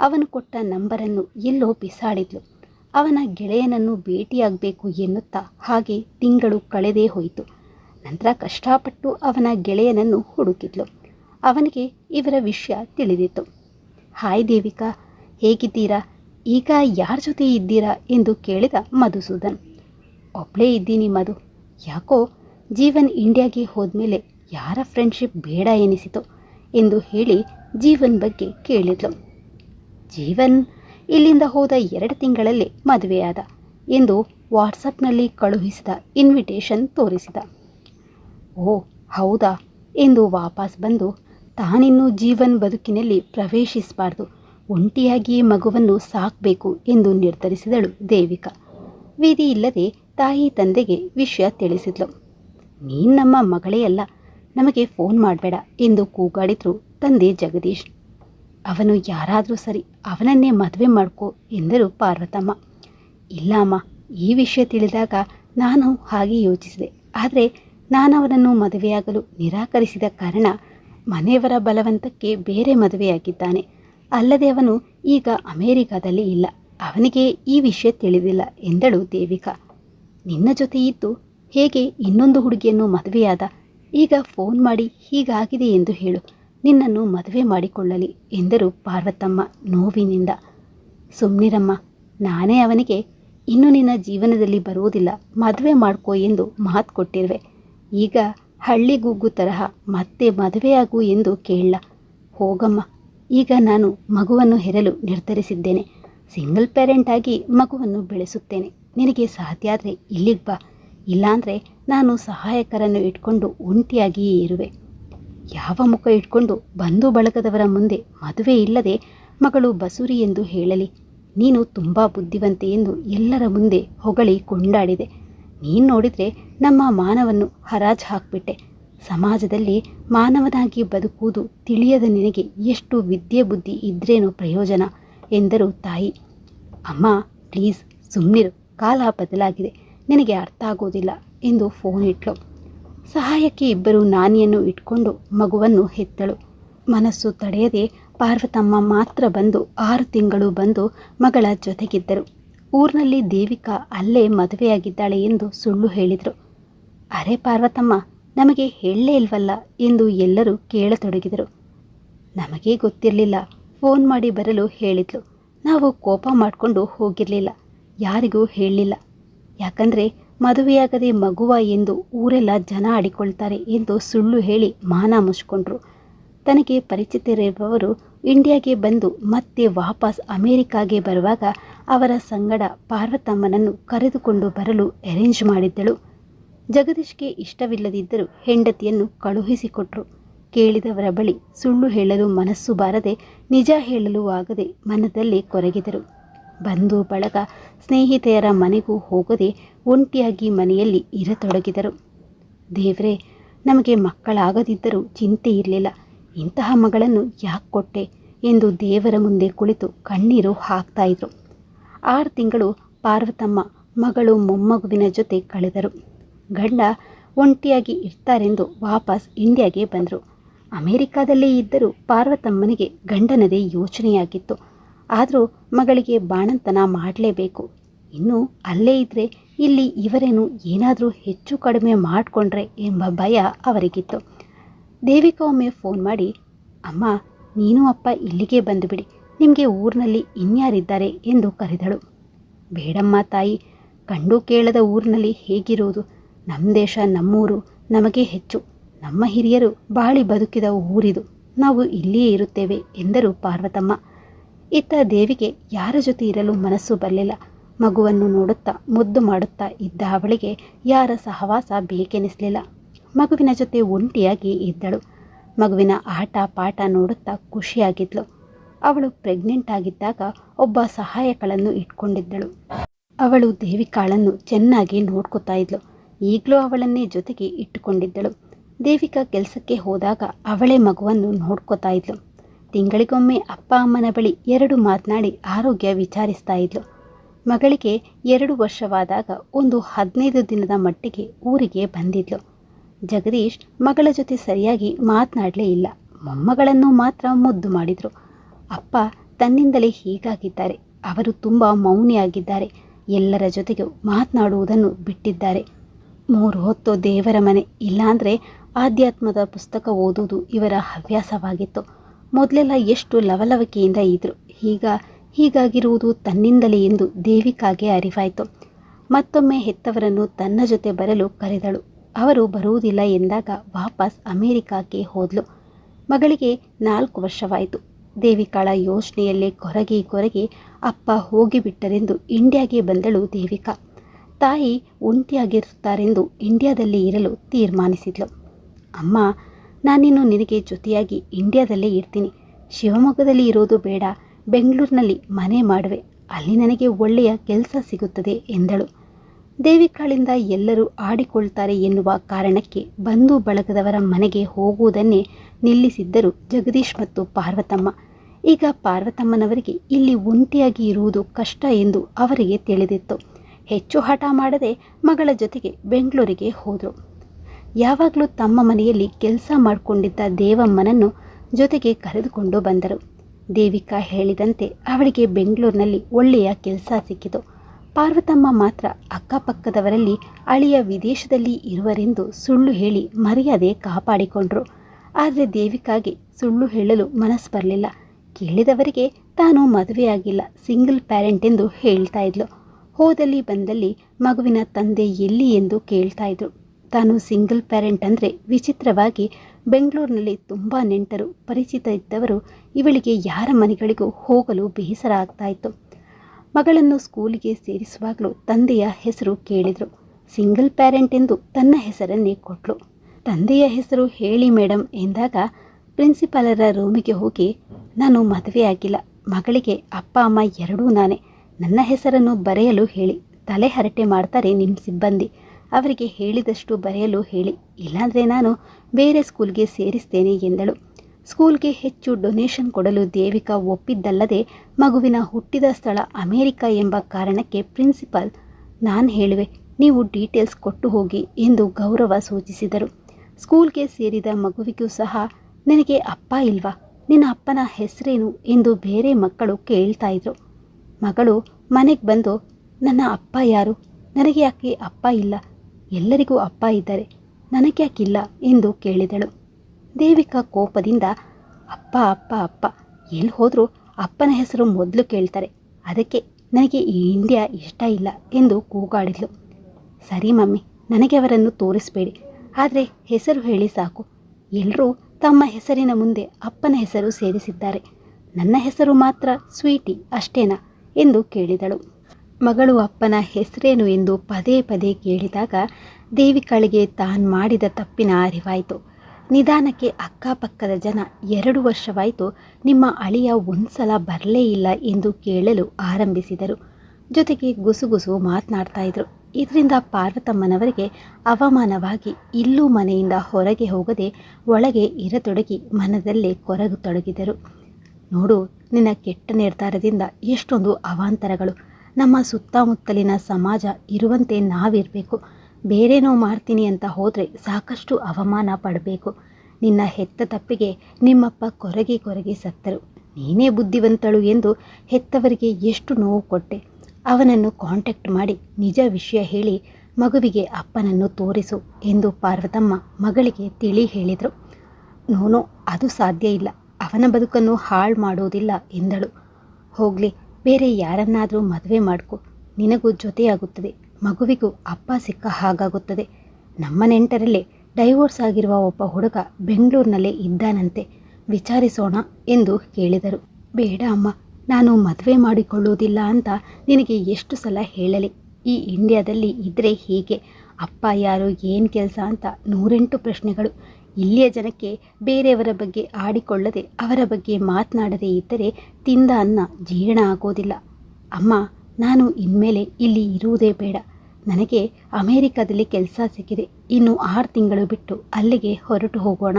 ಅವನು ಕೊಟ್ಟ ನಂಬರನ್ನು ಎಲ್ಲೋ ಬಿಸಾಡಿದ್ಲು. ಅವನ ಗೆಳೆಯನನ್ನು ಭೇಟಿಯಾಗಬೇಕು ಎನ್ನುತ್ತಾ ಹಾಗೆ ತಿಂಗಳು ಕಳೆದೇ ಹೋಯಿತು. ನಂತರ ಕಷ್ಟಪಟ್ಟು ಅವನ ಗೆಳೆಯನನ್ನು ಹುಡುಕಿದ್ಲು. ಅವನಿಗೆ ಇವರ ವಿಷಯ ತಿಳಿದಿತ್ತು. ಹಾಯ್ ದೇವಿಕಾ, ಹೇಗಿದ್ದೀರಾ? ಈಗ ಯಾರ ಜೊತೆ ಇದ್ದೀರಾ? ಎಂದು ಕೇಳಿದ ಮಧುಸೂದನ್. ಒಬ್ಬಳೇ ಇದ್ದೀನಿ ಮಧು. ಯಾಕೋ, ಜೀವನ್ ಇಂಡಿಯಾಗೆ ಹೋದ್ಮೇಲೆ ಯಾರ ಫ್ರೆಂಡ್ಶಿಪ್ ಬೇಡ ಎನಿಸಿತು? ಎಂದು ಹೇಳಿ ಜೀವನ್ ಬಗ್ಗೆ ಕೇಳಿದ್ಲು. ಜೀವನ್ ಇಲ್ಲಿಂದ ಹೋದ ಎರಡು ತಿಂಗಳಲ್ಲೇ ಮದುವೆಯಾದ ಎಂದು ವಾಟ್ಸಪ್ನಲ್ಲಿ ಕಳುಹಿಸಿದ ಇನ್ವಿಟೇಷನ್ ತೋರಿಸಿದ. ಓ, ಹೌದಾ? ಎಂದು ವಾಪಸ್ ಬಂದು ತಾನಿನ್ನೂ ಜೀವನ್ ಬದುಕಿನಲ್ಲಿ ಪ್ರವೇಶಿಸಬಾರ್ದು, ಒಂಟಿಯಾಗಿಯೇ ಮಗುವನ್ನು ಸಾಕಬೇಕು ಎಂದು ನಿರ್ಧರಿಸಿದಳು ದೇವಿಕಾ. ವಿಧಿ ಇಲ್ಲದೆ ತಾಯಿ ತಂದೆಗೆ ವಿಷಯ ತಿಳಿಸಿದ್ಲು. ನೀನು ನಮ್ಮ ಮಗಳೇ ಅಲ್ಲ, ನಮಗೆ ಫೋನ್ ಮಾಡಬೇಡ ಎಂದು ಕೂಗಾಡಿದ್ರು ತಂದೆ ಜಗದೀಶ್. ಅವನು ಯಾರಾದರೂ ಸರಿ ಅವನನ್ನೇ ಮದುವೆ ಮಾಡ್ಕೋ ಎಂದರು ಪಾರ್ವತಮ್ಮ. ಇಲ್ಲಮ್ಮ, ಈ ವಿಷಯ ತಿಳಿದಾಗ ನಾನು ಹಾಗೆ ಯೋಚಿಸಿದೆ. ಆದರೆ ನಾನು ಅವನನ್ನು ಮದುವೆಯಾಗಲು ನಿರಾಕರಿಸಿದ ಕಾರಣ ಮನೆಯವರ ಬಲವಂತಕ್ಕೆ ಬೇರೆ ಮದುವೆಯಾಗಿದ್ದಾನೆ. ಅಲ್ಲದೆ ಅವನು ಈಗ ಅಮೇರಿಕಾದಲ್ಲಿ ಇಲ್ಲ. ಅವನಿಗೆ ಈ ವಿಷಯ ತಿಳಿದಿಲ್ಲ ಎಂದಳು ದೇವಿಕಾ. ನಿನ್ನ ಜೊತೆ ಇದ್ದು ಹೇಗೆ ಇನ್ನೊಂದು ಹುಡುಗಿಯನ್ನು ಮದುವೆಯಾದ? ಈಗ ಫೋನ್ ಮಾಡಿ ಹೀಗಾಗಿದೆ ಎಂದು ಹೇಳು. ನಿನ್ನನ್ನು ಮದುವೆ ಮಾಡಿಕೊಳ್ಳಲಿ ಎಂದರು ಪಾರ್ವತಮ್ಮ ನೋವಿನಿಂದ. ಸುಮ್ನಿರಮ್ಮ, ನಾನೇ ಅವನಿಗೆ ಇನ್ನು ನಿನ್ನ ಜೀವನದಲ್ಲಿ ಬರುವುದಿಲ್ಲ, ಮದುವೆ ಮಾಡ್ಕೋ ಎಂದು ಮಾತು ಕೊಟ್ಟಿರುವೆ. ಈಗ ಹಳ್ಳಿಗುಗ್ಗು ತರಹ ಮತ್ತೆ ಮದುವೆಯಾಗು ಎಂದು ಕೇಳಲ್ಲ ಹೋಗಮ್ಮ, ಈಗ ನಾನು ಮಗುವನ್ನು ಹೆರಲು ನಿರ್ಧರಿಸಿದ್ದೇನೆ. ಸಿಂಗಲ್ ಪೇರೆಂಟ್ ಆಗಿ ಮಗುವನ್ನು ಬೆಳೆಸುತ್ತೇನೆ. ನಿನಗೆ ಸಾಧ್ಯ ಆದರೆ ಇಲ್ಲಿಗೆ ಬಾ. ಇಲ್ಲಾಂದರೆ ನಾನು ಸಹಾಯಕರನ್ನು ಇಟ್ಕೊಂಡು ಒಂಟಿಯಾಗಿಯೇ ಇರುವೆ. ಯಾವ ಮುಖ ಇಟ್ಕೊಂಡು ಬಂಧು ಬಳಗದವರ ಮುಂದೆ ಮದುವೆ ಇಲ್ಲದೆ ಮಗಳು ಬಸುರಿ ಎಂದು ಹೇಳಲಿ. ನೀನು ತುಂಬ ಬುದ್ಧಿವಂತೆ ಎಂದು ಎಲ್ಲರ ಮುಂದೆ ಹೊಗಳಿ ಕೊಂಡಾಡಿದೆ. ನೀನು ನೋಡಿದರೆ ನಮ್ಮ ಮಾನವನ್ನು ಹರಾಜು ಹಾಕ್ಬಿಟ್ಟೆ. ಸಮಾಜದಲ್ಲಿ ಮಾನವನಾಗಿ ಬದುಕುವುದು ತಿಳಿಯದ ನಿನಗೆ ಎಷ್ಟು ವಿದ್ಯೆ ಬುದ್ಧಿ ಇದ್ರೇನು ಪ್ರಯೋಜನ ಎಂದರು ತಾಯಿ. ಅಮ್ಮ ಪ್ಲೀಸ್ ಸುಮ್ಮನಿರು ಕಾಲ ಬದಲಾಗಿದೆ. ನಿನಗೆ ಅರ್ಥ ಆಗೋದಿಲ್ಲ ಎಂದು ಫೋನ್ ಇಟ್ಲು. ಸಹಾಯಕ್ಕೆ ಇಬ್ಬರು ನಾನಿಯನ್ನು ಇಟ್ಕೊಂಡು ಮಗುವನ್ನು ಹೆತ್ತಳು. ಮನಸ್ಸು ತಡೆಯದೆ ಪಾರ್ವತಮ್ಮ ಮಾತ್ರ ಬಂದು ಆರು ತಿಂಗಳು ಬಂದು ಮಗಳ ಜೊತೆಗಿದ್ದರು. ಊರಿನಲ್ಲಿ ದೇವಿಕಾ ಅಲ್ಲೇ ಮದುವೆಯಾಗಿದ್ದಾಳೆ ಎಂದು ಸುಳ್ಳು ಹೇಳಿದರು. ಅರೆ ಪಾರ್ವತಮ್ಮ, ನಮಗೆ ಹೇಳಲೇ ಇಲ್ವಲ್ಲ ಎಂದು ಎಲ್ಲರೂ ಕೇಳತೊಡಗಿದರು. ನಮಗೇ ಗೊತ್ತಿರಲಿಲ್ಲ, ಫೋನ್ ಮಾಡಿ ಬರಲು ಹೇಳಿದ್ಲು. ನಾವು ಕೋಪ ಮಾಡಿಕೊಂಡು ಹೋಗಿರಲಿಲ್ಲ, ಯಾರಿಗೂ ಹೇಳಲಿಲ್ಲ. ಯಾಕಂದರೆ ಮದುವೆಯಾಗದೆ ಮಗುವ ಎಂದು ಊರೆಲ್ಲ ಜನ ಆಡಿಕೊಳ್ತಾರೆ ಎಂದು ಸುಳ್ಳು ಹೇಳಿ ಮಾನ ಮುಚ್ಕೊಂಡ್ರು. ತನಗೆ ಪರಿಚಿತರಿರುವವರು ಇಂಡಿಯಾಗೆ ಬಂದು ಮತ್ತೆ ವಾಪಸ್ ಅಮೇರಿಕಾಗೆ ಬರುವಾಗ ಅವರ ಸಂಗಡ ಪಾರ್ವತಮ್ಮನನ್ನು ಕರೆದುಕೊಂಡು ಬರಲು ಅರೇಂಜ್ ಮಾಡಿದ್ದಳು. ಜಗದೀಶ್ಗೆ ಇಷ್ಟವಿಲ್ಲದಿದ್ದರೂ ಹೆಂಡತಿಯನ್ನು ಕಳುಹಿಸಿಕೊಟ್ರು. ಕೇಳಿದವರ ಬಳಿ ಸುಳ್ಳು ಹೇಳಲು ಮನಸ್ಸು ಬಾರದೆ ನಿಜ ಹೇಳಲು ಆಗದೆ ಮನದಲ್ಲಿ ಕೊರಗಿದರು. ಬಂಧು ಬಳಗ ಸ್ನೇಹಿತೆಯರ ಮನೆಗೂ ಹೋಗದೆ ಒಂಟಿಯಾಗಿ ಮನೆಯಲ್ಲಿ ಇರತೊಡಗಿದರು. ದೇವರೇ, ನಮಗೆ ಮಕ್ಕಳಾಗದಿದ್ದರೂ ಚಿಂತೆ ಇರಲಿಲ್ಲ. ಇಂತಹ ಮಗಳನ್ನು ಯಾಕೆ ಕೊಟ್ಟೆ ಎಂದು ದೇವರ ಮುಂದೆ ಕುಳಿತು ಕಣ್ಣೀರು ಹಾಕ್ತಾ ಇದ್ರು ಆರು ತಿಂಗಳು ಪಾರ್ವತಮ್ಮ ಮಗಳು ಮೊಮ್ಮಗುವಿನ ಜೊತೆ ಕಳೆದರು. ಗಂಡ ಒಂಟಿಯಾಗಿ ಇರ್ತಾರೆಂದು ವಾಪಸ್ ಇಂಡಿಯಾಗೆ ಬಂದರು. ಅಮೆರಿಕಾದಲ್ಲೇ ಇದ್ದರೂ ಪಾರ್ವತಮ್ಮನಿಗೆ ಗಂಡನದೇ ಯೋಚನೆಯಾಗಿತ್ತು. ಆದರೂ ಮಗಳಿಗೆ ಬಾಣಂತನ ಮಾಡಲೇಬೇಕು ಇನ್ನು ಅಲ್ಲೇ ಇದ್ದರೆ ಇಲ್ಲಿ ಇವರೇನು ಏನಾದರೂ ಹೆಚ್ಚು ಕಡಿಮೆ ಮಾಡಿಕೊಂಡ್ರೆ ಎಂಬ ಭಯ ಅವರಿಗಿತ್ತು. ದೇವಿಕಾ ಒಮ್ಮೆ ಫೋನ್ ಮಾಡಿ, ಅಮ್ಮ, ನೀನು ಅಪ್ಪ ಇಲ್ಲಿಗೆ ಬಂದುಬಿಡಿ. ನಿಮಗೆ ಊರಿನಲ್ಲಿ ಇನ್ಯಾರಿದ್ದಾರೆ? ಎಂದು ಕರೆದಳು. ಬೇಡಮ್ಮ ತಾಯಿ ಕಂಡು ಕೇಳದ ಊರಿನಲ್ಲಿ ಹೇಗಿರುವುದು ನಮ್ಮ ದೇಶ, ನಮ್ಮೂರು ನಮಗೆ ಹೆಚ್ಚು. ನಮ್ಮ ಹಿರಿಯರು ಬಾಳಿ ಬದುಕಿದ ಊರಿದು. ನಾವು ಇಲ್ಲಿಯೇ ಇರುತ್ತೇವೆ, ಎಂದರು ಪಾರ್ವತಮ್ಮ. ಇತ್ತ ದೇವಿಗೆ ಯಾರ ಜೊತೆ ಇರಲು ಮನಸ್ಸು ಬರಲಿಲ್ಲ. ಮಗುವನ್ನು ನೋಡುತ್ತಾ, ಮುದ್ದು ಮಾಡುತ್ತಾ ಇದ್ದ ಅವಳಿಗೆ ಯಾರ ಸಹವಾಸ ಬೇಕೆನಿಸಲಿಲ್ಲ. ಮಗುವಿನ ಜೊತೆ ಒಂಟಿಯಾಗಿ ಇದ್ದಳು. ಮಗುವಿನ ಆಟ ಪಾಠ ನೋಡುತ್ತಾ ಖುಷಿಯಾಗಿದ್ಲು. ಅವಳು ಪ್ರೆಗ್ನೆಂಟ್ ಆಗಿದ್ದಾಗ ಒಬ್ಬ ಸಹಾಯಕಳನ್ನು ಇಟ್ಕೊಂಡಿದ್ದಳು. ಅವಳು ದೇವಿಕಾಳನ್ನು ಚೆನ್ನಾಗಿ ನೋಡ್ಕೋತಾ ಇದ್ಲು. ಈಗಲೂ ಅವಳನ್ನೇ ಜೊತೆಗೆ ಇಟ್ಟುಕೊಂಡಿದ್ದಳು. ದೇವಿಕಾ ಕೆಲಸಕ್ಕೆ ಹೋದಾಗ ಅವಳೇ ಮಗುವನ್ನು ನೋಡ್ಕೋತಾ ಇದ್ಲು. ತಿಂಗಳಿಗೊಮ್ಮೆ ಅಪ್ಪ ಅಮ್ಮನ ಬಳಿ ಎರಡು ಮಾತನಾಡಿ ಆರೋಗ್ಯ ವಿಚಾರಿಸ್ತಾ ಇದ್ಲು. ಮಗಳಿಗೆ ಎರಡು ವರ್ಷವಾದಾಗ ಒಂದು ಹದಿನೈದು ದಿನದ ಮಟ್ಟಿಗೆ ಊರಿಗೆ ಬಂದಿದ್ಲು. ಜಗದೀಶ್ ಮಗಳ ಜೊತೆ ಸರಿಯಾಗಿ ಮಾತನಾಡಲೇ ಇಲ್ಲ. ಮೊಮ್ಮಗಳನ್ನು ಮಾತ್ರ ಮುದ್ದು ಮಾಡಿದರು. ಅಪ್ಪ ತನ್ನಿಂದಲೇ ಹೀಗಾಗಿದ್ದಾರೆ. ಅವರು ತುಂಬ ಮೌನಿಯಾಗಿದ್ದಾರೆ. ಎಲ್ಲರ ಜೊತೆಗೂ ಮಾತನಾಡುವುದನ್ನು ಬಿಟ್ಟಿದ್ದಾರೆ. ಮೂರು ಹೊತ್ತು ದೇವರ ಮನೆ, ಇಲ್ಲಾಂದರೆ ಆಧ್ಯಾತ್ಮದ ಪುಸ್ತಕ ಓದುವುದು ಇವರ ಹವ್ಯಾಸವಾಗಿತ್ತು. ಮೊದಲೆಲ್ಲ ಎಷ್ಟು ಲವಲವಿಕೆಯಿಂದ ಇದ್ದರು ಈಗ ಹೀಗಾಗಿರುವುದು ತನ್ನಿಂದಲೇ ಎಂದು ದೇವಿಕಾಗೆ ಅರಿವಾಯಿತು. ಮತ್ತೊಮ್ಮೆ ಹೆತ್ತವರನ್ನು ತನ್ನ ಜೊತೆ ಬರಲು ಕರೆದಳು. ಅವರು ಬರುವುದಿಲ್ಲ ಎಂದಾಗ ವಾಪಸ್ ಅಮೇರಿಕಾಕ್ಕೆ ಹೋದ್ಲು. ಮಗಳಿಗೆ ನಾಲ್ಕು ವರ್ಷವಾಯಿತು. ದೇವಿಕಾಳ ಯೋಚನೆಯಲ್ಲೇ ಕೊರಗಿ ಕೊರಗಿ ಅಪ್ಪ ಹೋಗಿಬಿಟ್ಟರೆಂದು ಇಂಡಿಯಾಗೆ ಬಂದಳು ದೇವಿಕಾ. ತಾಯಿ ಒಂಟಿಯಾಗಿರುತ್ತಾರೆಂದು ಇಂಡಿಯಾದಲ್ಲಿ ಇರಲು ತೀರ್ಮಾನಿಸಿದ್ಲು. ಅಮ್ಮ, ನಾನಿನ್ನು ನಿನಗೆ ಜೊತೆಯಾಗಿ ಇಂಡಿಯಾದಲ್ಲೇ ಇರ್ತೀನಿ. ಶಿವಮೊಗ್ಗದಲ್ಲಿ ಇರೋದು ಬೇಡ. ಬೆಂಗಳೂರಿನಲ್ಲಿ ಮನೆ ಮಾಡುವೆ. ಅಲ್ಲಿ ನನಗೆ ಒಳ್ಳೆಯ ಕೆಲಸ ಸಿಗುತ್ತದೆ ಎಂದಳು. ದೇವಿಕಾಳಿಂದ ಎಲ್ಲರೂ ಆಡಿಕೊಳ್ತಾರೆ ಎನ್ನುವ ಕಾರಣಕ್ಕೆ ಬಂಧು ಬಳಗದವರ ಮನೆಗೆ ಹೋಗುವುದನ್ನೇ ನಿಲ್ಲಿಸಿದ್ದರು ಜಗದೀಶ್ ಮತ್ತು ಪಾರ್ವತಮ್ಮ. ಈಗ ಪಾರ್ವತಮ್ಮನವರಿಗೆ ಇಲ್ಲಿ ಒಂಟಿಯಾಗಿ ಇರುವುದು ಕಷ್ಟ ಎಂದು ಅವರಿಗೆ ತಿಳಿದಿತ್ತು. ಹೆಚ್ಚು ಹಠ ಮಾಡದೆ ಮಗಳ ಜೊತೆಗೆ ಬೆಂಗಳೂರಿಗೆ ಹೋದರು. ಯಾವಾಗಲೂ ತಮ್ಮ ಮನೆಯಲ್ಲಿ ಕೆಲಸ ಮಾಡಿಕೊಂಡಿದ್ದ ದೇವಮ್ಮನನ್ನು ಜೊತೆಗೆ ಕರೆದುಕೊಂಡು ಬಂದರು. ದೇವಿಕಾ ಹೇಳಿದಂತೆ ಅವಳಿಗೆ ಬೆಂಗಳೂರಿನಲ್ಲಿ ಒಳ್ಳೆಯ ಕೆಲಸ ಸಿಕ್ಕಿತು. ಪಾರ್ವತಮ್ಮ ಮಾತ್ರ ಅಕ್ಕಪಕ್ಕದವರಲ್ಲಿ ಅಳಿಯ ವಿದೇಶದಲ್ಲಿ ಇರುವರೆಂದು ಸುಳ್ಳು ಹೇಳಿ ಮರ್ಯಾದೆ ಕಾಪಾಡಿಕೊಂಡ್ರು. ಆದರೆ ದೇವಿಕಾಗೆ ಸುಳ್ಳು ಹೇಳಲು ಮನಸ್ಸು ಬರಲಿಲ್ಲ. ಕೇಳಿದವರಿಗೆ ತಾನು ಮದುವೆಯಾಗಿಲ್ಲ, ಸಿಂಗಲ್ ಪ್ಯಾರೆಂಟ್ ಎಂದು ಹೇಳ್ತಾ ಇದ್ಲು. ಹೋದಲ್ಲಿ ಬಂದಲ್ಲಿ ಮಗುವಿನ ತಂದೆ ಎಲ್ಲಿ ಎಂದು ಕೇಳ್ತಾ ಇದ್ರು. ತಾನು ಸಿಂಗಲ್ ಪ್ಯಾರೆಂಟ್ ಅಂದರೆ ವಿಚಿತ್ರವಾಗಿ ಬೆಂಗಳೂರಿನಲ್ಲಿ ತುಂಬ ನೆಂಟರು ಪರಿಚಿತ ಇದ್ದವರು ಇವಳಿಗೆ ಯಾರ ಮನೆಗಳಿಗೂ ಹೋಗಲು ಬೇಸರ ಆಗ್ತಾಯಿತ್ತು ಮಗಳನ್ನು ಸ್ಕೂಲಿಗೆ ಸೇರಿಸುವಾಗಲೂ ತಂದೆಯ ಹೆಸರು ಕೇಳಿದರು. ಸಿಂಗಲ್ ಪ್ಯಾರೆಂಟ್ ಎಂದು ತನ್ನ ಹೆಸರನ್ನೇ ಕೊಟ್ಟಳು ತಂದೆಯ ಹೆಸರು ಹೇಳಿ ಮೇಡಮ್ ಎಂದಾಗ ಪ್ರಿನ್ಸಿಪಾಲರ ರೂಮಿಗೆ ಹೋಗಿ, ನಾನು ಮದುವೆಯಾಗಿಲ್ಲ ಮಗಳಿಗೆ ಅಪ್ಪ, ಅಮ್ಮ ಎರಡೂ ನಾನೇ. ನನ್ನ ಹೆಸರನ್ನು ಬರೆಯಲು ಹೇಳಿ, ತಲೆ ಹರಟೆ ಮಾಡ್ತಾರೆ ನಿಮ್ಮ ಸಿಬ್ಬಂದಿ. ಅವರಿಗೆ ಹೇಳಿದಷ್ಟು ಬರೆಯಲು ಹೇಳಿ, ಇಲ್ಲಾಂದರೆ ನಾನು ಬೇರೆ ಸ್ಕೂಲ್ಗೆ ಸೇರಿಸ್ತೇನೆ ಎಂದಳು. ಸ್ಕೂಲ್ಗೆ ಹೆಚ್ಚು ಡೊನೇಷನ್ ಕೊಡಲು ದೇವಿಕಾ ಒಪ್ಪಿದ್ದಲ್ಲದೆ ಮಗುವಿನ ಹುಟ್ಟಿದ ಸ್ಥಳ ಅಮೇರಿಕ ಎಂಬ ಕಾರಣಕ್ಕೆ ಪ್ರಿನ್ಸಿಪಾಲ್, ನಾನು ಹೇಳುವೆ, ನೀವು ಡೀಟೇಲ್ಸ್ ಕೊಟ್ಟು ಹೋಗಿ ಎಂದು ಗೌರವ ಸೂಚಿಸಿದರು. ಸ್ಕೂಲ್ಗೆ ಸೇರಿದ ಮಗುವಿಗೂ ಸಹ, ನಿನಗೆ ಅಪ್ಪ ಇಲ್ವಾ? ನಿನ್ನ ಅಪ್ಪನ ಹೆಸರೇನು? ಎಂದು ಬೇರೆ ಮಕ್ಕಳು ಕೇಳ್ತಾ ಇದ್ರು. ಮಗಳು ಮನೆಗೆ ಬಂದು, ನನ್ನ ಅಪ್ಪ ಯಾರು? ನನಗೆ ಯಾಕೆ ಅಪ್ಪ ಇಲ್ಲ? ಎಲ್ಲರಿಗೂ ಅಪ್ಪ ಇದ್ದಾರೆ ನನಗ್ಯಾಕಿಲ್ಲ ಎಂದು ಕೇಳಿದಳು. ದೇವಿಕಾ ಕೋಪದಿಂದ, ಅಪ್ಪ ಅಪ್ಪ ಅಪ್ಪ, ಎಲ್ಲಿ ಹೋದರೂ ಅಪ್ಪನ ಹೆಸರು ಮೊದಲು ಕೇಳ್ತಾರೆ, ಅದಕ್ಕೆ ನನಗೆ ಈ ಇಂಡಿಯಾ ಇಷ್ಟ ಇಲ್ಲ ಎಂದು ಕೂಗಾಡಿದ್ಲು. ಸರಿ ಮಮ್ಮಿ, ನನಗೆ ಅವರನ್ನು ತೋರಿಸಬೇಡಿ, ಆದರೆ ಹೆಸರು ಹೇಳಿ ಸಾಕು. ಎಲ್ಲರೂ ತಮ್ಮ ಹೆಸರಿನ ಮುಂದೆ ಅಪ್ಪನ ಹೆಸರು ಸೇರಿಸಿದ್ದಾರೆ, ನನ್ನ ಹೆಸರು ಮಾತ್ರ ಸ್ವೀಟಿ ಅಷ್ಟೇನಾ ಎಂದು ಕೇಳಿದಳು. ಮಗಳು ಅಪ್ಪನ ಹೆಸರೇನು ಎಂದು ಪದೇ ಪದೇ ಕೇಳಿದಾಗ ದೇವಿಕಾಳಿಗೆ ತಾನು ಮಾಡಿದ ತಪ್ಪಿನ ಅರಿವಾಯಿತು. ನಿಧಾನಕ್ಕೆ ಅಕ್ಕಪಕ್ಕದ ಜನ ಎರಡು ವರ್ಷವಾಯಿತು ನಿಮ್ಮ ಅಳಿಯ ಒಂದ್ಸಲ ಬರಲೇ ಇಲ್ಲ ಎಂದು ಕೇಳಲು ಆರಂಭಿಸಿದರು. ಜೊತೆಗೆ ಗುಸುಗುಸು ಮಾತನಾಡ್ತಾ ಇದ್ರು. ಇದರಿಂದ ಪಾರ್ವತಮ್ಮನವರಿಗೆ ಅವಮಾನವಾಗಿ ಇಲ್ಲೂ ಮನೆಯಿಂದ ಹೊರಗೆ ಹೋಗದೆ ಒಳಗೆ ಇರತೊಡಗಿ ಮನದಲ್ಲೇ ಕೊರಗತೊಡಗಿದರು ನೋಡು, ನಿನ್ನ ಕೆಟ್ಟ ನಿರ್ಧಾರದಿಂದ ಎಷ್ಟೊಂದು ಅವಾಂತರಗಳು. ನಮ್ಮ ಸುತ್ತಮುತ್ತಲಿನ ಸಮಾಜ ಇರುವಂತೆ ನಾವಿರಬೇಕು. ಬೇರೇನೋ ಮಾಡ್ತೀನಿ ಅಂತ ಹೋದರೆ ಸಾಕಷ್ಟು ಅವಮಾನ ಪಡಬೇಕು. ನಿನ್ನ ಹೆತ್ತ ತಪ್ಪಿಗೆ ನಿಮ್ಮಪ್ಪ ಕೊರಗಿ ಕೊರಗಿ ಸತ್ತರು. ನೀನೇ ಬುದ್ಧಿವಂತಳು ಎಂದು ಹೆತ್ತವರಿಗೆ ಎಷ್ಟು ನೋವು ಕೊಟ್ಟೆ. ಅವನನ್ನು ಕಾಂಟ್ಯಾಕ್ಟ್ ಮಾಡಿ ನಿಜ ವಿಷಯ ಹೇಳಿ ಮಗುವಿಗೆ ಅಪ್ಪನನ್ನು ತೋರಿಸು ಎಂದು ಪಾರ್ವತಮ್ಮ ಮಗಳಿಗೆ ತಿಳಿ ಹೇಳಿದರು. ನೋನೋ, ಅದು ಸಾಧ್ಯ ಇಲ್ಲ. ಅವನ ಬದುಕನ್ನು ಹಾಳು ಮಾಡೋದಿಲ್ಲ ಎಂದಳು. ಹೋಗಲಿ ಬೇರೆ ಯಾರನ್ನಾದರೂ ಮದುವೆ ಮಾಡ್ಕೊ, ನಿನಗೂ ಜೊತೆಯಾಗುತ್ತದೆ, ಮಗುವಿಗೂ ಅಪ್ಪ ಸಿಕ್ಕ ಹಾಗಾಗುತ್ತದೆ. ನಮ್ಮ ನೆಂಟರಲ್ಲೇ ಡೈವೋರ್ಸ್ ಆಗಿರುವ ಒಬ್ಬ ಹುಡುಗ ಬೆಂಗಳೂರಿನಲ್ಲೇ ಇದ್ದಾನಂತೆ, ವಿಚಾರಿಸೋಣ ಎಂದು ಕೇಳಿದರು. ಬೇಡ ಅಮ್ಮ, ನಾನು ಮದುವೆ ಮಾಡಿಕೊಳ್ಳುವುದಿಲ್ಲ ಅಂತ ನಿನಗೆ ಎಷ್ಟು ಸಲ ಹೇಳಲಿ, ಈ ಇಂಡಿಯಾದಲ್ಲಿ ಇದ್ದರೆ ಹೀಗೆ, ಅಪ್ಪ ಯಾರು, ಏನು ಕೆಲಸ ಅಂತ ನೂರೆಂಟು ಪ್ರಶ್ನೆಗಳು. ಇಲ್ಲಿಯ ಜನಕ್ಕೆ ಬೇರೆಯವರ ಬಗ್ಗೆ ಆಡಿಕೊಳ್ಳದೆ ಅವರ ಬಗ್ಗೆ ಮಾತನಾಡದೇ ಇದ್ದರೆ ತಿಂದ ಅನ್ನ ಜೀರ್ಣ ಆಗೋದಿಲ್ಲ. ಅಮ್ಮ, ನಾನು ಇನ್ಮೇಲೆ ಇಲ್ಲಿ ಇರುವುದೇ ಬೇಡ. ನನಗೆ ಅಮೇರಿಕಾದಲ್ಲಿ ಕೆಲಸ ಸಿಕ್ಕಿದೆ. ಇನ್ನು ಆರು ತಿಂಗಳು ಬಿಟ್ಟು ಅಲ್ಲಿಗೆ ಹೊರಟು ಹೋಗೋಣ.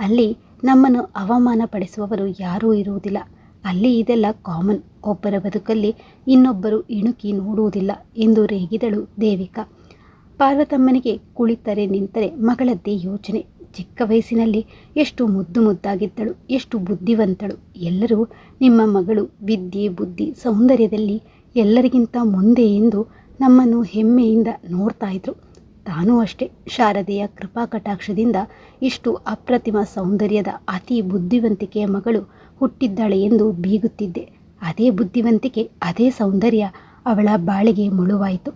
ಅಲ್ಲಿ ನಮ್ಮನ್ನು ಅವಮಾನ ಪಡಿಸುವವರು ಯಾರೂ ಇರುವುದಿಲ್ಲ. ಅಲ್ಲಿ ಇದೆಲ್ಲ ಕಾಮನ್. ಒಬ್ಬರ ಬದುಕಲ್ಲಿ ಇನ್ನೊಬ್ಬರು ಇಣುಕಿ ನೋಡುವುದಿಲ್ಲ ಎಂದು ರೇಗಿದಳು ದೇವಿಕಾ. ಪಾರ್ವತಮ್ಮನಿಗೆ ಕುಳಿತರೆ ನಿಂತರೆ ಮಗಳದ್ದೇ ಯೋಚನೆ. ಚಿಕ್ಕ ವಯಸ್ಸಿನಲ್ಲಿ ಎಷ್ಟು ಮುದ್ದು ಮುದ್ದಾಗಿದ್ದಳು, ಎಷ್ಟು ಬುದ್ಧಿವಂತಳು. ಎಲ್ಲರೂ ನಿಮ್ಮ ಮಗಳು ವಿದ್ಯೆ, ಬುದ್ಧಿ, ಸೌಂದರ್ಯದಲ್ಲಿ ಎಲ್ಲರಿಗಿಂತ ಮುಂದೆ ಎಂದು ನಮ್ಮನ್ನು ಹೆಮ್ಮೆಯಿಂದ ನೋಡ್ತಾ ಇದ್ರು. ತಾನೂ ಅಷ್ಟೇ ಶಾರದೆಯ ಕೃಪಾ ಕಟಾಕ್ಷದಿಂದ ಇಷ್ಟು ಅಪ್ರತಿಮ ಸೌಂದರ್ಯದ ಅತಿ ಬುದ್ಧಿವಂತಿಕೆಯ ಮಗಳು ಹುಟ್ಟಿದ್ದಾಳೆ ಎಂದು ಬೀಗುತ್ತಿದ್ದೆ. ಅದೇ ಬುದ್ಧಿವಂತಿಕೆ, ಅದೇ ಸೌಂದರ್ಯ ಅವಳ ಬಾಳಿಗೆ ಮುಳುವಾಯಿತು.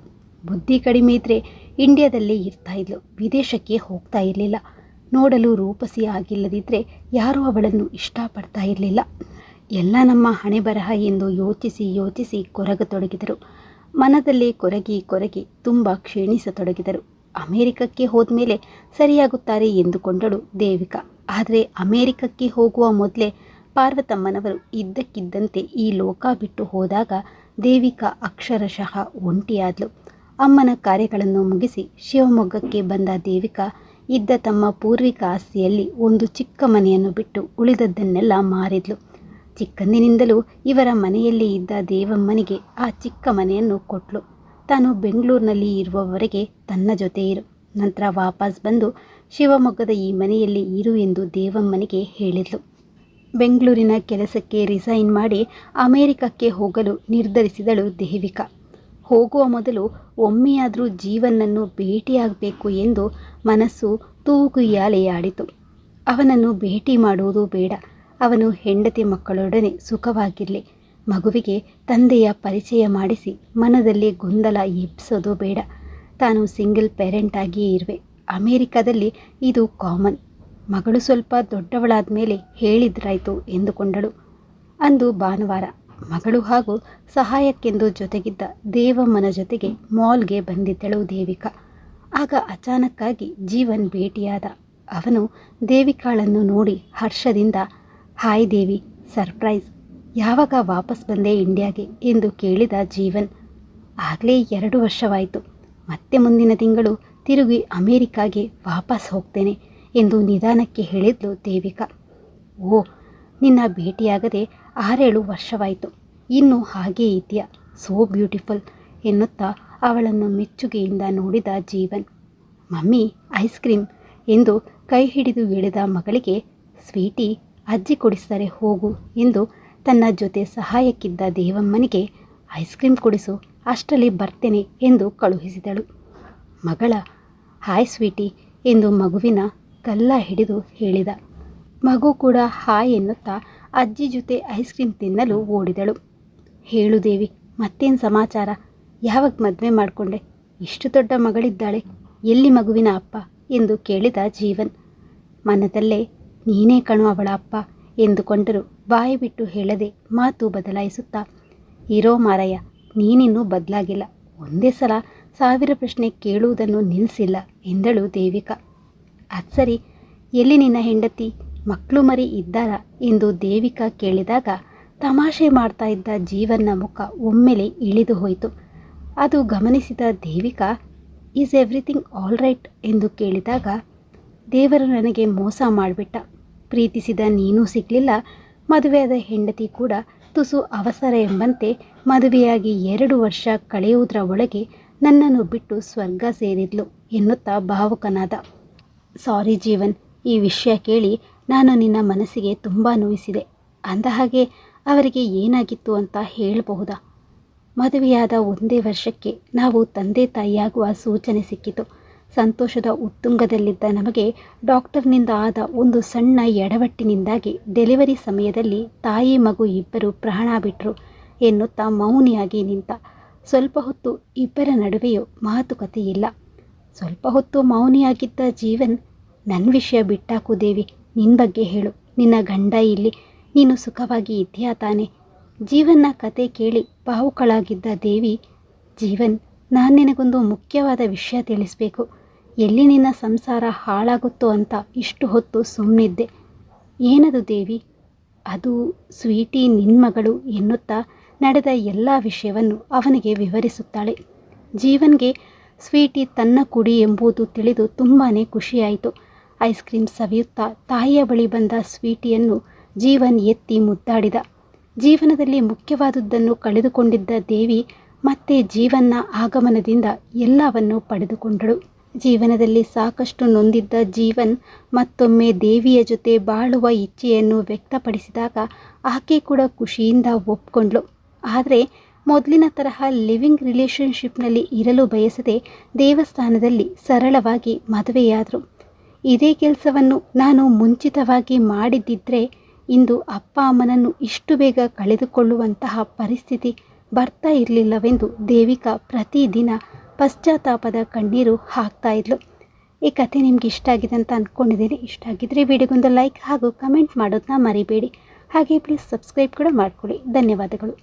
ಬುದ್ಧಿ ಕಡಿಮೆ ಇದ್ದರೆ ಇಂಡಿಯಾದಲ್ಲೇ ಇರ್ತಾ ಇದ್ಲು, ವಿದೇಶಕ್ಕೆ ಹೋಗ್ತಾ ಇರಲಿಲ್ಲ. ನೋಡಲು ರೂಪಸಿಯಾಗಿಲ್ಲದಿದ್ದರೆ ಯಾರೂ ಅವಳನ್ನು ಇಷ್ಟಪಡ್ತಾ ಇರಲಿಲ್ಲ. ಎಲ್ಲ ನಮ್ಮ ಹಣೆ ಬರಹ ಎಂದು ಯೋಚಿಸಿ ಯೋಚಿಸಿ ಕೊರಗತೊಡಗಿದರು. ಮನದಲ್ಲೇ ಕೊರಗಿ ಕೊರಗಿ ತುಂಬ ಕ್ಷೀಣಿಸತೊಡಗಿದರು. ಅಮೇರಿಕಕ್ಕೆ ಹೋದ್ಮೇಲೆ ಸರಿಯಾಗುತ್ತಾರೆ ಎಂದುಕೊಂಡಳು ದೇವಿಕಾ. ಆದರೆ ಅಮೇರಿಕಕ್ಕೆ ಹೋಗುವ ಮೊದಲೇ ಪಾರ್ವತಮ್ಮನವರು ಇದ್ದಕ್ಕಿದ್ದಂತೆ ಈ ಲೋಕ ಬಿಟ್ಟು ಹೋದಾಗ ದೇವಿಕಾ ಅಕ್ಷರಶಃ ಒಂಟಿಯಾದ್ಲು. ಅಮ್ಮನ ಕಾರ್ಯಗಳನ್ನು ಮುಗಿಸಿ ಶಿವಮೊಗ್ಗಕ್ಕೆ ಬಂದ ದೇವಿಕಾ ಇದ್ದ ತಮ್ಮ ಪೂರ್ವಿಕ ಆಸ್ತಿಯಲ್ಲಿ ಒಂದು ಚಿಕ್ಕ ಮನೆಯನ್ನು ಬಿಟ್ಟು ಉಳಿದದ್ದನ್ನೆಲ್ಲ ಮಾರಿದ್ಲು. ಚಿಕ್ಕಂದಿನಿಂದಲೂ ಇವರ ಮನೆಯಲ್ಲಿ ಇದ್ದ ದೇವಮ್ಮನಿಗೆ ಆ ಚಿಕ್ಕ ಮನೆಯನ್ನು ಕೊಟ್ಲು. ತಾನು ಬೆಂಗಳೂರಿನಲ್ಲಿ ಇರುವವರೆಗೆ ತನ್ನ ಜೊತೆ ಇರು. ನಂತರ ವಾಪಸ್ ಬಂದು ಶಿವಮೊಗ್ಗದ ಈ ಮನೆಯಲ್ಲಿ ಇರು ಎಂದು ದೇವಮ್ಮನಿಗೆ ಹೇಳಿದ್ಲು. ಬೆಂಗಳೂರಿನ ಕೆಲಸಕ್ಕೆ ರಿಸೈನ್ ಮಾಡಿ ಅಮೆರಿಕಕ್ಕೆ ಹೋಗಲು ನಿರ್ಧರಿಸಿದಳು ದೇವಿಕಾ. ಹೋಗುವ ಮೊದಲು ಒಮ್ಮೆಯಾದರೂ ಜೀವನನ್ನು ಭೇಟಿಯಾಗಬೇಕು ಎಂದು ಮನಸ್ಸು ತೂಗುಯಾಲೆಯಾಡಿತು ಅವನನ್ನು ಭೇಟಿ ಮಾಡುವುದು ಬೇಡ. ಅವನು ಹೆಂಡತಿ ಮಕ್ಕಳೊಡನೆ ಸುಖವಾಗಿರಲಿ. ಮಗುವಿಗೆ ತಂದೆಯ ಪರಿಚಯ ಮಾಡಿಸಿ ಮನದಲ್ಲಿ ಗೊಂದಲ ಎಬ್ಸೋದು ಬೇಡ. ತಾನು ಸಿಂಗಲ್ ಪೇರೆಂಟ್ ಆಗಿಯೇ ಇರುವೆ. ಅಮೇರಿಕಾದಲ್ಲಿ ಇದು ಕಾಮನ್. ಮಗಳು ಸ್ವಲ್ಪ ದೊಡ್ಡವಳಾದ ಮೇಲೆ ಹೇಳಿದ್ರಾಯ್ತು ಎಂದುಕೊಂಡಳು. ಅಂದು ಭಾನುವಾರ ಮಗಳು ಹಾಗೂ ಸಹಾಯಕ್ಕೆಂದು ಜೊತೆಗಿದ್ದ ದೇವಮ್ಮನ ಜೊತೆಗೆ ಮಾಲ್ಗೆ ಬಂದಿದ್ದಳು ದೇವಿಕಾ. ಆಗ ಅಚಾನಕ್ಕಾಗಿ ಜೀವನ್ ಭೇಟಿಯಾದ ಅವನು ದೇವಿಕಾಳನ್ನು ನೋಡಿ ಹರ್ಷದಿಂದ, ಹಾಯ್ ದೇವಿ, ಸರ್ಪ್ರೈಸ್. ಯಾವಾಗ ವಾಪಸ್ ಬಂದೆ ಇಂಡಿಯಾಗೆ? ಎಂದು ಕೇಳಿದ ಜೀವನ್, ಆಗಲೇ ಎರಡು ವರ್ಷವಾಯಿತು. ಮತ್ತೆ ಮುಂದಿನ ತಿಂಗಳು ತಿರುಗಿ ಅಮೇರಿಕಾಗೆ ವಾಪಸ್ ಹೋಗ್ತೇನೆ ಎಂದು ನಿಧಾನಕ್ಕೆ ಹೇಳಿದ್ಲು ದೇವಿಕಾ. ಓ, ನಿನ್ನ ಭೇಟಿಯಾಗದೆ ಆರೇಳು ವರ್ಷವಾಯಿತು. ಇನ್ನು ಹಾಗೇ ಇದೆಯಾ? ಸೋ ಬ್ಯೂಟಿಫುಲ್ ಎನ್ನುತ್ತಾ ಅವಳನ್ನು ಮೆಚ್ಚುಗೆಯಿಂದ ನೋಡಿದ ಜೀವನ್. ಮಮ್ಮಿ ಐಸ್ ಕ್ರೀಮ್ ಎಂದು ಕೈ ಹಿಡಿದು ಎಳೆದ ಮಗಳಿಗೆ, ಸ್ವೀಟಿ, ಅಜ್ಜಿ ಕೊಡಿಸ್ತಾರೆ ಹೋಗು ಎಂದು ತನ್ನ ಜೊತೆ ಸಹಾಯಕ್ಕಿದ್ದ ದೇವಮ್ಮನಿಗೆ ಐಸ್ ಕ್ರೀಮ್ ಕೊಡಿಸು, ಅಷ್ಟರಲ್ಲಿ ಬರ್ತೇನೆ ಎಂದು ಕಳುಹಿಸಿದಳು. ಮಗಳ, ಹಾಯ್ ಸ್ವೀಟಿ ಎಂದು ಮಗುವಿನ ಕಲ್ಲ ಹಿಡಿದು ಹೇಳಿದ. ಮಗು ಕೂಡ ಹಾಯ್ ಎನ್ನುತ್ತಾ ಅಜ್ಜಿ ಜೊತೆ ಐಸ್ ಕ್ರೀಮ್ ತಿನ್ನಲು ಓಡಿದಳು. ಹೇಳು ದೇವಿ, ಮತ್ತೇನು ಸಮಾಚಾರ? ಯಾವಾಗ ಮದುವೆ ಮಾಡಿಕೊಂಡೆ? ಇಷ್ಟು ದೊಡ್ಡ ಮಗಳಿದ್ದಾಳೆ, ಎಲ್ಲಿ ಮಗುವಿನ ಅಪ್ಪ? ಎಂದು ಕೇಳಿದ ಜೀವನ್. ಮನದಲ್ಲೇ, ನೀನೇ ಕಣು ಅವಳ ಅಪ್ಪ ಎಂದುಕೊಂಡರು. ಬಾಯಿ ಬಿಟ್ಟು ಹೇಳದೆ ಮಾತು ಬದಲಾಯಿಸುತ್ತಾ, ಇರೋ ಮಾರಯ್ಯ, ನೀನಿನ್ನೂ ಬದಲಾಗಿಲ್ಲ. ಒಂದೇ ಸಲ ಸಾವಿರ ಪ್ರಶ್ನೆ ಕೇಳುವುದನ್ನು ನಿಲ್ಲಿಸಿಲ್ಲ ಎಂದಳು ದೇವಿಕಾ. ಅದು ಸರಿ, ಎಲ್ಲಿ ನಿನ್ನ ಹೆಂಡತಿ? ಮಕ್ಕಳು ಮರಿ ಇದ್ದಾರ ಎಂದು ದೇವಿಕಾ ಕೇಳಿದಾಗ ತಮಾಷೆ ಮಾಡ್ತಾ ಇದ್ದ ಜೀವನ್ನ ಮುಖ ಒಮ್ಮೆಲೆ ಇಳಿದು ಹೋಯಿತು. ಅದು ಗಮನಿಸಿದ Devika is everything all right ಎಂದು ಕೇಳಿದಾಗ, ದೇವರು ನನಗೆ ಮೋಸ ಮಾಡಿಬಿಟ್ಟ. ಪ್ರೀತಿಸಿದ ನೀನೂ ಸಿಗಲಿಲ್ಲ. ಮದುವೆಯಾದ ಹೆಂಡತಿ ಕೂಡ ತುಸು ಅವಸರ ಎಂಬಂತೆ ಮದುವೆಯಾಗಿ ಎರಡು ವರ್ಷ ಕಳೆಯುವುದರ ಒಳಗೆ ನನ್ನನ್ನು ಬಿಟ್ಟು ಸ್ವರ್ಗ ಸೇರಿದ್ಲು ಎನ್ನುತ್ತಾ ಭಾವುಕನಾದ. ಸಾರಿ ಜೀವನ್, ಈ ವಿಷಯ ಕೇಳಿ ನಾನು ನಿನ್ನ ಮನಸ್ಸಿಗೆ ತುಂಬ ನೋಯಿಸಿದೆ. ಅಂದ ಹಾಗೆ ಅವರಿಗೆ ಏನಾಗಿತ್ತು ಅಂತ ಹೇಳಬಹುದಾ? ಮದುವೆಯಾದ ಒಂದೇ ವರ್ಷಕ್ಕೆ ನಾವು ತಂದೆ ತಾಯಿಯಾಗುವ ಸೂಚನೆ ಸಿಕ್ಕಿತು. ಸಂತೋಷದ ಉತ್ತುಂಗದಲ್ಲಿದ್ದ ನಮಗೆ ಡಾಕ್ಟರ್ನಿಂದ ಆದ ಒಂದು ಸಣ್ಣ ಎಡವಟ್ಟಿನಿಂದಾಗಿ ಡೆಲಿವರಿ ಸಮಯದಲ್ಲಿ ತಾಯಿ ಮಗು ಇಬ್ಬರು ಪ್ರಾಣ ಬಿಟ್ಟರು ಎನ್ನುತ್ತಾ ಮೌನಿಯಾಗಿ ನಿಂತ. ಸ್ವಲ್ಪ ಹೊತ್ತು ಇಬ್ಬರ ನಡುವೆಯೂ ಮಾತುಕತೆ ಇಲ್ಲ. ಸ್ವಲ್ಪ ಹೊತ್ತು ಮೌನಿಯಾಗಿದ್ದ ಜೀವನ್ ನನ್ನ ವಿಷಯ ಬಿಟ್ಟಾಕು ದೇವಿ ನಿನ್ನ ಬಗ್ಗೆ ಹೇಳು. ನಿನ್ನ ಗಂಡ ಇಲ್ಲಿ. ನೀನು ಸುಖವಾಗಿ ಇದೆಯಾ ತಾನೆ? ಜೀವನ್ನ ಕತೆ ಕೇಳಿ ಭಾವುಕಳಾಗಿದ್ದ ದೇವಿ, ಜೀವನ್, ನಾನು ನಿನಗೊಂದು ಮುಖ್ಯವಾದ ವಿಷಯ ತಿಳಿಸ್ಬೇಕು. ಎಲ್ಲಿ ನಿನ್ನ ಸಂಸಾರ ಹಾಳಾಗುತ್ತೋ ಅಂತ ಇಷ್ಟು ಹೊತ್ತು ಸುಮ್ಮನಿದ್ದೆ ಏನದು ದೇವಿ? ಅದು ಸ್ವೀಟಿ ನಿನ್ನ ಮಗಳು ಎನ್ನುತ್ತಾ ನಡೆದ ಎಲ್ಲ ವಿಷಯವನ್ನು ಅವನಿಗೆ ವಿವರಿಸುತ್ತಾಳೆ. ಜೀವನ್ಗೆ ಸ್ವೀಟಿ ತನ್ನ ಕುಡಿ ಎಂಬುದು ತಿಳಿದು ತುಂಬಾ ಖುಷಿಯಾಯಿತು. ಐಸ್ ಕ್ರೀಮ್ ಸವಿಯುತ್ತಾ ತಾಯಿಯ ಬಳಿ ಬಂದ ಸ್ವೀಟಿಯನ್ನು ಜೀವನ್ ಎತ್ತಿ ಮುದ್ದಾಡಿದ. ಜೀವನದಲ್ಲಿ ಮುಖ್ಯವಾದದ್ದನ್ನು ಕಳೆದುಕೊಂಡಿದ್ದ ದೇವಿ ಮತ್ತೆ ಜೀವನ್ನ ಆಗಮನದಿಂದ ಎಲ್ಲವನ್ನು ಪಡೆದುಕೊಂಡಳು. ಜೀವನದಲ್ಲಿ ಸಾಕಷ್ಟು ನೊಂದಿದ್ದ ಜೀವನ್ ಮತ್ತೊಮ್ಮೆ ದೇವಿಯ ಜೊತೆ ಬಾಳುವ ಇಚ್ಛೆಯನ್ನು ವ್ಯಕ್ತಪಡಿಸಿದಾಗ ಆಕೆ ಕೂಡ ಖುಷಿಯಿಂದ ಒಪ್ಕೊಂಡ್ಳು. ಆದರೆ ಮೊದಲಿನ ತರಹ ಲಿವಿಂಗ್ ರಿಲೇಷನ್ಶಿಪ್ನಲ್ಲಿ ಇರಲು ಬಯಸದೆ ದೇವಸ್ಥಾನದಲ್ಲಿ ಸರಳವಾಗಿ ಮದುವೆಯಾದರು. ಇದೇ ಕೆಲಸವನ್ನು ನಾನು ಮುಂಚಿತವಾಗಿ ಮಾಡಿದ್ದಿದ್ರೆ ಇಂದು ಅಪ್ಪ ಅಮ್ಮನನ್ನು ಇಷ್ಟು ಬೇಗ ಕಳೆದುಕೊಳ್ಳುವಂತಹ ಪರಿಸ್ಥಿತಿ ಬರ್ತಾ ಇರಲಿಲ್ಲವೆಂದು ದೇವಿಕಾ ಪ್ರತಿದಿನ ಪಶ್ಚಾತ್ತಾಪದ ಕಣ್ಣೀರು ಹಾಕ್ತಾ ಇದ್ಲು. ಈ ಕಥೆ ನಿಮ್ಗೆ ಇಷ್ಟ ಆಗಿದೆ ಅಂತ ಅಂದ್ಕೊಂಡಿದ್ದೀನಿ ಇಷ್ಟ ಆಗಿದ್ದರೆ ವಿಡಿಯೋಗೊಂದು ಲೈಕ್ ಹಾಗೂ ಕಮೆಂಟ್ ಮಾಡೋದನ್ನ ಮರಿಬೇಡಿ. ಹಾಗೆ ಪ್ಲೀಸ್ ಸಬ್ಸ್ಕ್ರೈಬ್ ಕೂಡ ಮಾಡ್ಕೊಳ್ಳಿ. ಧನ್ಯವಾದಗಳು.